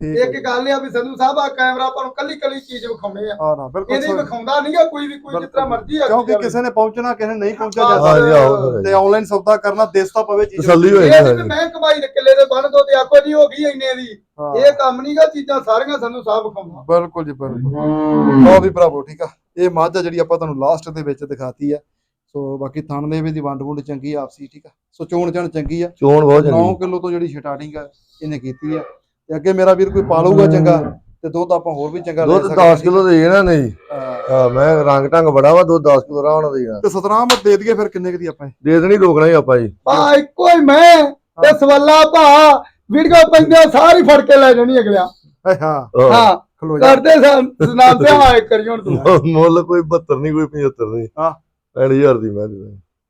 ਇੱਕ ਗੱਲ ਆ ਵੀ ਸੰਧੂ ਸਾਹਿਬ ਆ ਕੈਮਰਾ ਆਪਾਂ ਨੂੰ ਕੱਲੀ ਕੱਲੀ ਚੀਜ਼ ਵਿਖਾਉਣੇ ਆ। ਹਾਂ ਨਾ ਬਿਲਕੁਲ ਇਹਦੇ। ਵਿਖਾਉਂਦਾ ਨਹੀਂਗਾ ਕੋਈ ਵੀ ਕੋਈ ਤਰ੍ਹਾਂ ਮਰਜ਼ੀ ਆ ਕਿਉਂਕਿ ਕਿਸੇ ਨੇ ਪਹੁੰਚਣਾ ਕਿਸੇ ਨੇ ਨਹੀਂ ਪਹੁੰਚਿਆ ਤੇ। ਆਨਲਾਈਨ ਸੌਦਾ ਕਰਨਾ ਦੇਸਤਾ ਪਵੇ ਚੀਜ਼ ਤਸੱਲੀ ਵੀ ਮੈਂ ਕਮਾਈ ਦੇ ਕਿੱਲੇ ਦੇ ਬੰਨ ਦੋ ਤੇ ਆਖੋ ਜੀ ਹੋ ਗਈ ਇੰਨੇ ਦੀ। ਇਹ ਕੰਮ ਨਹੀਂਗਾ ਚੀਜ਼ਾਂ ਸਾਰੀਆਂ ਸੰਧੂ ਸਾਹਿਬ ਵਿਖਾਉਂਦਾ। ਬਿਲਕੁਲ ਜੀ ਬਿਲਕੁਲ। ਲਓ ਵੀ ਭਰਾਵੋ ਠੀਕ ਆ। ਇਹ ਮੱਝ ਜਿਹੜੀ ਆਪਾਂ ਤੁਹਾਨੂੰ ਲਾਸਟ ਦੇ ਵਿੱਚ ਦਿਖਾਤੀ ਆ। ਸੋ ਬਾਕੀ ਥਣ ਲੇਵੇ ਦੀ ਵੰਡ ਵੁੰਡ ਚੰਗੀ ਆ ਆਪਸੀ ਠੀਕ ਆ। ਸੋ ਚੋਣ ਚਣ ਚੰਗੀ ਆ। ਚੋਣ ਬਹੁਤ 9 ਚੰਗੀ ਕਿਲੋ ਤੋਂ ਜਿਹੜੀ ਸਟਾਰਟਿੰਗ ਆ ਇਹਨੇ ਕੀਤੀ ਆ। ਤੇ ਅੱਗੇ ਮੇਰਾ ਵੀਰ ਕੋਈ ਪਾਲੂਗਾ ਚੰਗਾ ਤੇ ਦੁੱਧ ਆਪਾਂ ਹੋਰ ਵੀ ਚੰਗਾ ਲੈ ਦੁੱਧ 10 ਕਿਲੋ ਦੇ ਦੇਣਾ ਨਹੀਂ। ਹਾਂ। ਮੈਂ ਰੰਗ ਢੰਗ ਬੜਾ ਵਾ ਦੁੱਧ 10 ਕਿਲੋ ਰਾਹਣਾ ਦੇਗਾ ਤੇ ਸਤਨਾਮ ਦੇ ਦਈਏ ਫਿਰ ਕਿੰਨੇ ਕੁ ਆਪਾਂ? ਦੇ ਦੇਣੀ ਲੋਕਣਾ ਹੀ ਆਪਾਂ ਜੀ। ਆ ਇੱਕੋ ਹੀ ਮੈਂ ਤੇ ਸਵੱਲਾ ਭਾ ਵੀਡੀਓ ਪੈਂਦੇ ਸਾਰੀ ਫੜ ਕੇ ਲੈ ਜਾਣੀ ਅਗਲਿਆ। ਹਾਂ। ਹਾਂ। ਖਲੋ ਜਾ। ਕਰਦੇ ਸਨ ਸੁਣਾਉਂਦੇ ਆ ਕਰੀ ਹੁਣ ਤੂੰ। ਮੁੱਲ ਕੋਈ 72 ਨਹੀਂ ਕੋਈ 75 ਨਹੀਂ ਹਾਂ। 65000 ਦੀ ਮੈਂ ਦੇ ਦੇਣੀ।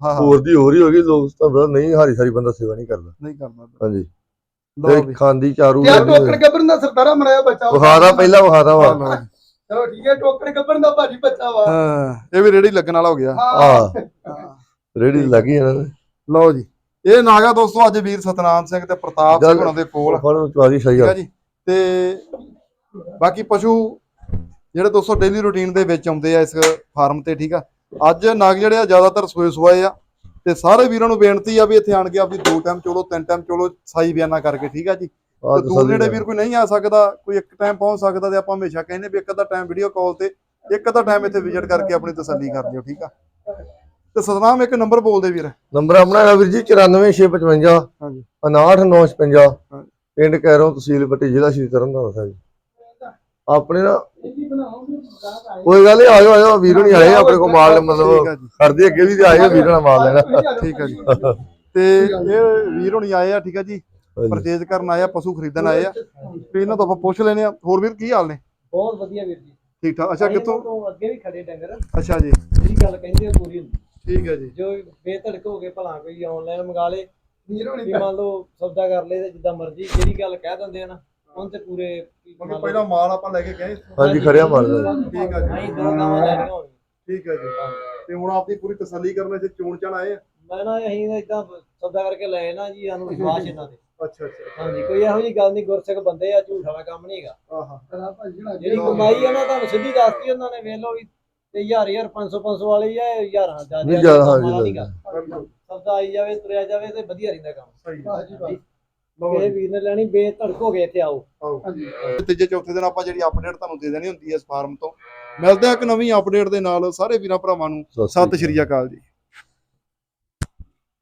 ਹਾਂ ਹਾਂ। ਹੋਰ ਦੀ ਹੋਰ ਹੀ ਹੋ ਗਈ ਲੋਕ ਤਾਂ ਪਤਾ ਨਹੀਂ ਹਾਰੀ ਸਾਰੀ ਬੰਦਾ ਸੇਵਾ ਨਹੀਂ ਕਰਦਾ। ਨਹੀਂ ਕਰਦਾ ਹਾਂਜੀ। ਲਓ ਤੇ ਵੀ। ਖਾਂਦੀ ਚਾਰੂ ਯਾਰ ਟੋਕਰ ਗੱਬਰ ਦਾ ਸਰਦਾਰਾ ਮਰਾਇਆ ਬੱਚਾ। ਵਾ। ਵਿਖਾਦਾ ਪਹਿਲਾਂ ਵਿਖਾਦਾ ਵਾ। ਚਲੋ ਠੀਕ ਹੈ ਟੋਕਰ ਗੱਬਰ ਦਾ ਭਾਜੀ ਬੱਚਾ ਵਾ। ਹਾਂ ਇਹ ਵੀ ਰੇੜੀ ਲੱਗਣ ਵਾਲਾ ਹੋ ਗਿਆ। ਆ ਰੇੜੀ ਲੱਗੀ ਇਹਨਾਂ ਨੇ ਲਓ ਜੀ। ਇਹ ਨਾਗਾ ਦੋਸਤੋ ਅੱਜ ਵੀਰ ਸਤਨਾਮ ਸਿੰਘ ਤੇ ਪ੍ਰਤਾਪ ਸਿੰਘ ਹੁਣਾਂ ਦੇ ਕੋਲ ਫੜ ਚਵਾਰੀ ਸਹੀ ਠੀਕ ਆ ਆ ਜੀ। ਤੇ ਬਾਕੀ ਪਸ਼ੂ ਜਿਹੜੇ ਦੋਸਤੋ ਡੇਲੀ ਰੁਟੀਨ ਦੇ ਵਿੱਚ ਆਉਂਦੇ ਆ ਇਸ ਫਾਰਮ ਤੇ ਠੀਕ ਆ। ਅੱਜ ਨਗ ਜਿਹੜੇ ਆ ਜ਼ਿਆਦਾਤਰ ਸੋਏ ਸੁਆਏ ਆ ਤੇ ਸਾਰੇ ਵੀਰਾਂ ਨੂੰ ਬੇਨਤੀ ਆ ਵੀ ਇੱਥੇ ਆਣ ਕੇ ਆਪਣੀ ਦੋ ਟਾਈਮ ਚਲੋ ਤਿੰਨ ਟਾਈਮ ਚਲੋ ਸਾਈ ਬਿਆਨਾ ਕਰਕੇ ਠੀਕ ਆ ਜੀ? ਤੇ ਦੂਰ ਨੇੜੇ ਵੀਰ ਕੋਈ ਨਹੀਂ ਆ ਸਕਦਾ ਕੋਈ ਇੱਕ ਟਾਈਮ ਪਹੁੰਚ ਸਕਦਾ ਤੇ ਆਪਾਂ ਹਮੇਸ਼ਾ ਕਹਿੰਦੇ ਵੀ ਇੱਕ ਅੱਧਾ ਟਾਈਮ ਵੀਡੀਓ ਕਾਲ ਤੇ ਇੱਕ ਅੱਧਾ ਟਾਈਮ ਇੱਥੇ ਵਿਜ਼ਿਟ ਕਰਕੇ ਆਪਣੀ ਤਸੱਲੀ ਕਰ ਲਿਓ ਠੀਕ ਆ? ਤੇ ਸਤਨਾਮ ਇੱਕ ਨੰਬਰ ਬੋਲਦੇ ਵੀਰ। ਨੰਬਰ ਆਪਣਾ ਹੈਗਾ ਵੀਰ ਜੀ 94655 ਹਾਂਜੀ। 59956 ਹਾਂ। ਪਿੰਡ ਕੈਰੋਂ ਤਹਿਸੀਲ ਪੱਟੀ ਜ਼ਿਲ੍ਹਾ ਸ਼੍ਰੀ ਤਰਨਤਾਰਨ ਸਾਹਿਬ ਆਪਣੇ ਨਾ ਕੋਈ ਗੱਲ ਨਹੀਂ ਆਇਓ ਆਇਓ ਵੀਰੋ ਨਹੀਂ ਆਏ ਆਪਣੇ ਕੋਲ ਮਾਲ ਮਤਲਬ ਕਰਦੇ ਅੱਗੇ ਵੀ ਤੇ ਆਏ ਵੀਰੋ ਨਾਲ ਮਾਲ ਲੈਣਾ। ਠੀਕ ਆ ਜੀ ਤੇ ਇਹ ਵੀਰ ਹੁਣੀ ਆਏ ਆ ਠੀਕ ਆ ਜੀ। ਪਰਚੇਜ਼ ਕਰਨ ਆਏ ਆ ਪਸ਼ੂ ਖਰੀਦਣ ਆਏ ਆ। ਤੇ ਇਹਨਾਂ ਤੋਂ ਆਪਾਂ ਪੁੱਛ ਲੈਨੇ ਆ। ਹੋਰ ਵੀਰ ਕੀ ਹਾਲ ਨੇ? ਬਹੁਤ ਵਧੀਆ ਵੀਰ ਜੀ। ਠੀਕ ਠਾਕ। ਅੱਛਾ ਕਿੱਥੋਂ? ਅੱਗੇ ਵੀ ਖੜੇ ਡੰਗਰ। ਅੱਛਾ ਜੀ। ਜਿਹੜੀ ਗੱਲ ਕਹਿੰਦੇ ਆ ਪੂਰੀ ਹੁੰਦੀ। ਠੀਕ ਹੈ ਜੀ। ਜੋ ਬੇਧੜਕ ਹੋ ਕੇ ਭਲਾ ਕੋਈ ਆਨਲਾਈਨ ਮੰਗਾ ਲੇ। ਵੀਰ ਹੋਣੀ ਮੰਨ ਲਓ ਸੌਦਾ ਕਰ ਲੇ ਤੇ ਜਿੱਦਾਂ ਮਰਜ਼ੀ ਜਿਹੜੀ ਗੱਲ ਕਹਿ ਦਿੰਦੇ ਆ ਨਾ। ਉਹਨਾਂ ਤੇ ਪੂਰੇ ਕਿਉਂਕਿ ਪਹਿਲਾਂ ਮਾਲ ਆਪਾਂ ਲੈ ਕੇ ਗਏ ਹਾਂਜੀ ਖੜਿਆ ਮਾਲ ਦਾ ਠੀਕ ਆ ਜੀ। ਨਹੀਂ ਦੋ ਗਾਵਾਂ ਠੀਕ ਜੀ। ਤੇ ਹੁਣ ਆਪਣੀ ਪੂਰੀ ਤਸੱਲੀ ਕਰਨ ਇੱਥੇ ਚੋਣ ਚਣ ਆਏ ਆ। ਮੈਂ ਨਾ ਅਸੀਂ ਇਦਾਂ ਸੌਦਾ ਕਰਕੇ ਲਏ ਨਾ ਜੀ ਸਾਨੂੰ ਵਿਸ਼ਵਾਸ ਇਹਨਾਂ ਤੇ। ਅੱਛਾ ਅੱਛਾ। ਹਾਂਜੀ ਕੋਈ ਇਹੋ ਜਿਹੀ ਗੱਲ ਨਹੀਂ ਗੁਰਸਿੱਖ ਬੰਦੇ ਆ ਝੂਠ ਵਾਲਾ ਕੰਮ ਨਹੀਂ ਹੈਗਾ। ਆਹਾ ਜਿਹੜੀ ਕਮਾਈ ਆ ਨਾ ਤੁਹਾਨੂੰ ਸਿੱਧੀ ਦੱਸਤੀ ਉਹਨਾਂ ਨੇ ਵੇਖ ਲਓ ਵੀ ਤੇ ਹਜ਼ਾਰ ਹਜ਼ਾਰ 500 500 ਵਾਲੇ ਹੀ ਆ ਹਜ਼ਾਰਾਂ ਜ਼ਿਆਦਾ ਨਹੀਂ ਜ਼ਿਆਦਾ, ਹਾਂਜੀ। ਗਾ। ਸੌਦਾ ਆਈ ਜਾਵੇ ਤੁਰਿਆ ਜਾਵੇ ਤੇ ਵਧੀਆ ਰਹਿੰਦਾ ਕੰਮ। ਸਹੀ ਜੀ ਕਿਸੇ ਵੀਰ ਨੇ ਲੈਣੀ ਬੇਧੜਕ ਹੋ ਗਏ ਇੱਥੇ ਆਓ। ਆਓ। ਹਾਂਜੀ। ਤੀਜੇ ਚੌਥੇ ਦਿਨ ਆਪਾਂ ਜਿਹੜੀ ਅਪਡੇਟ ਤੁਹਾਨੂੰ ਦੇ ਦੇਣੀ ਹੁੰਦੀ ਹੈ ਇਸ ਫਾਰਮ ਤੋਂ ਮਿਲਦੇ ਆ ਇੱਕ ਨਵੀਂ ਅਪਡੇਟ ਦੇ ਨਾਲ ਸਾਰੇ ਵੀਰਾਂ ਭਰਾਵਾਂ ਨੂੰ। ਸਤਿ ਸ਼੍ਰੀ ਅਕਾਲ ਜੀ।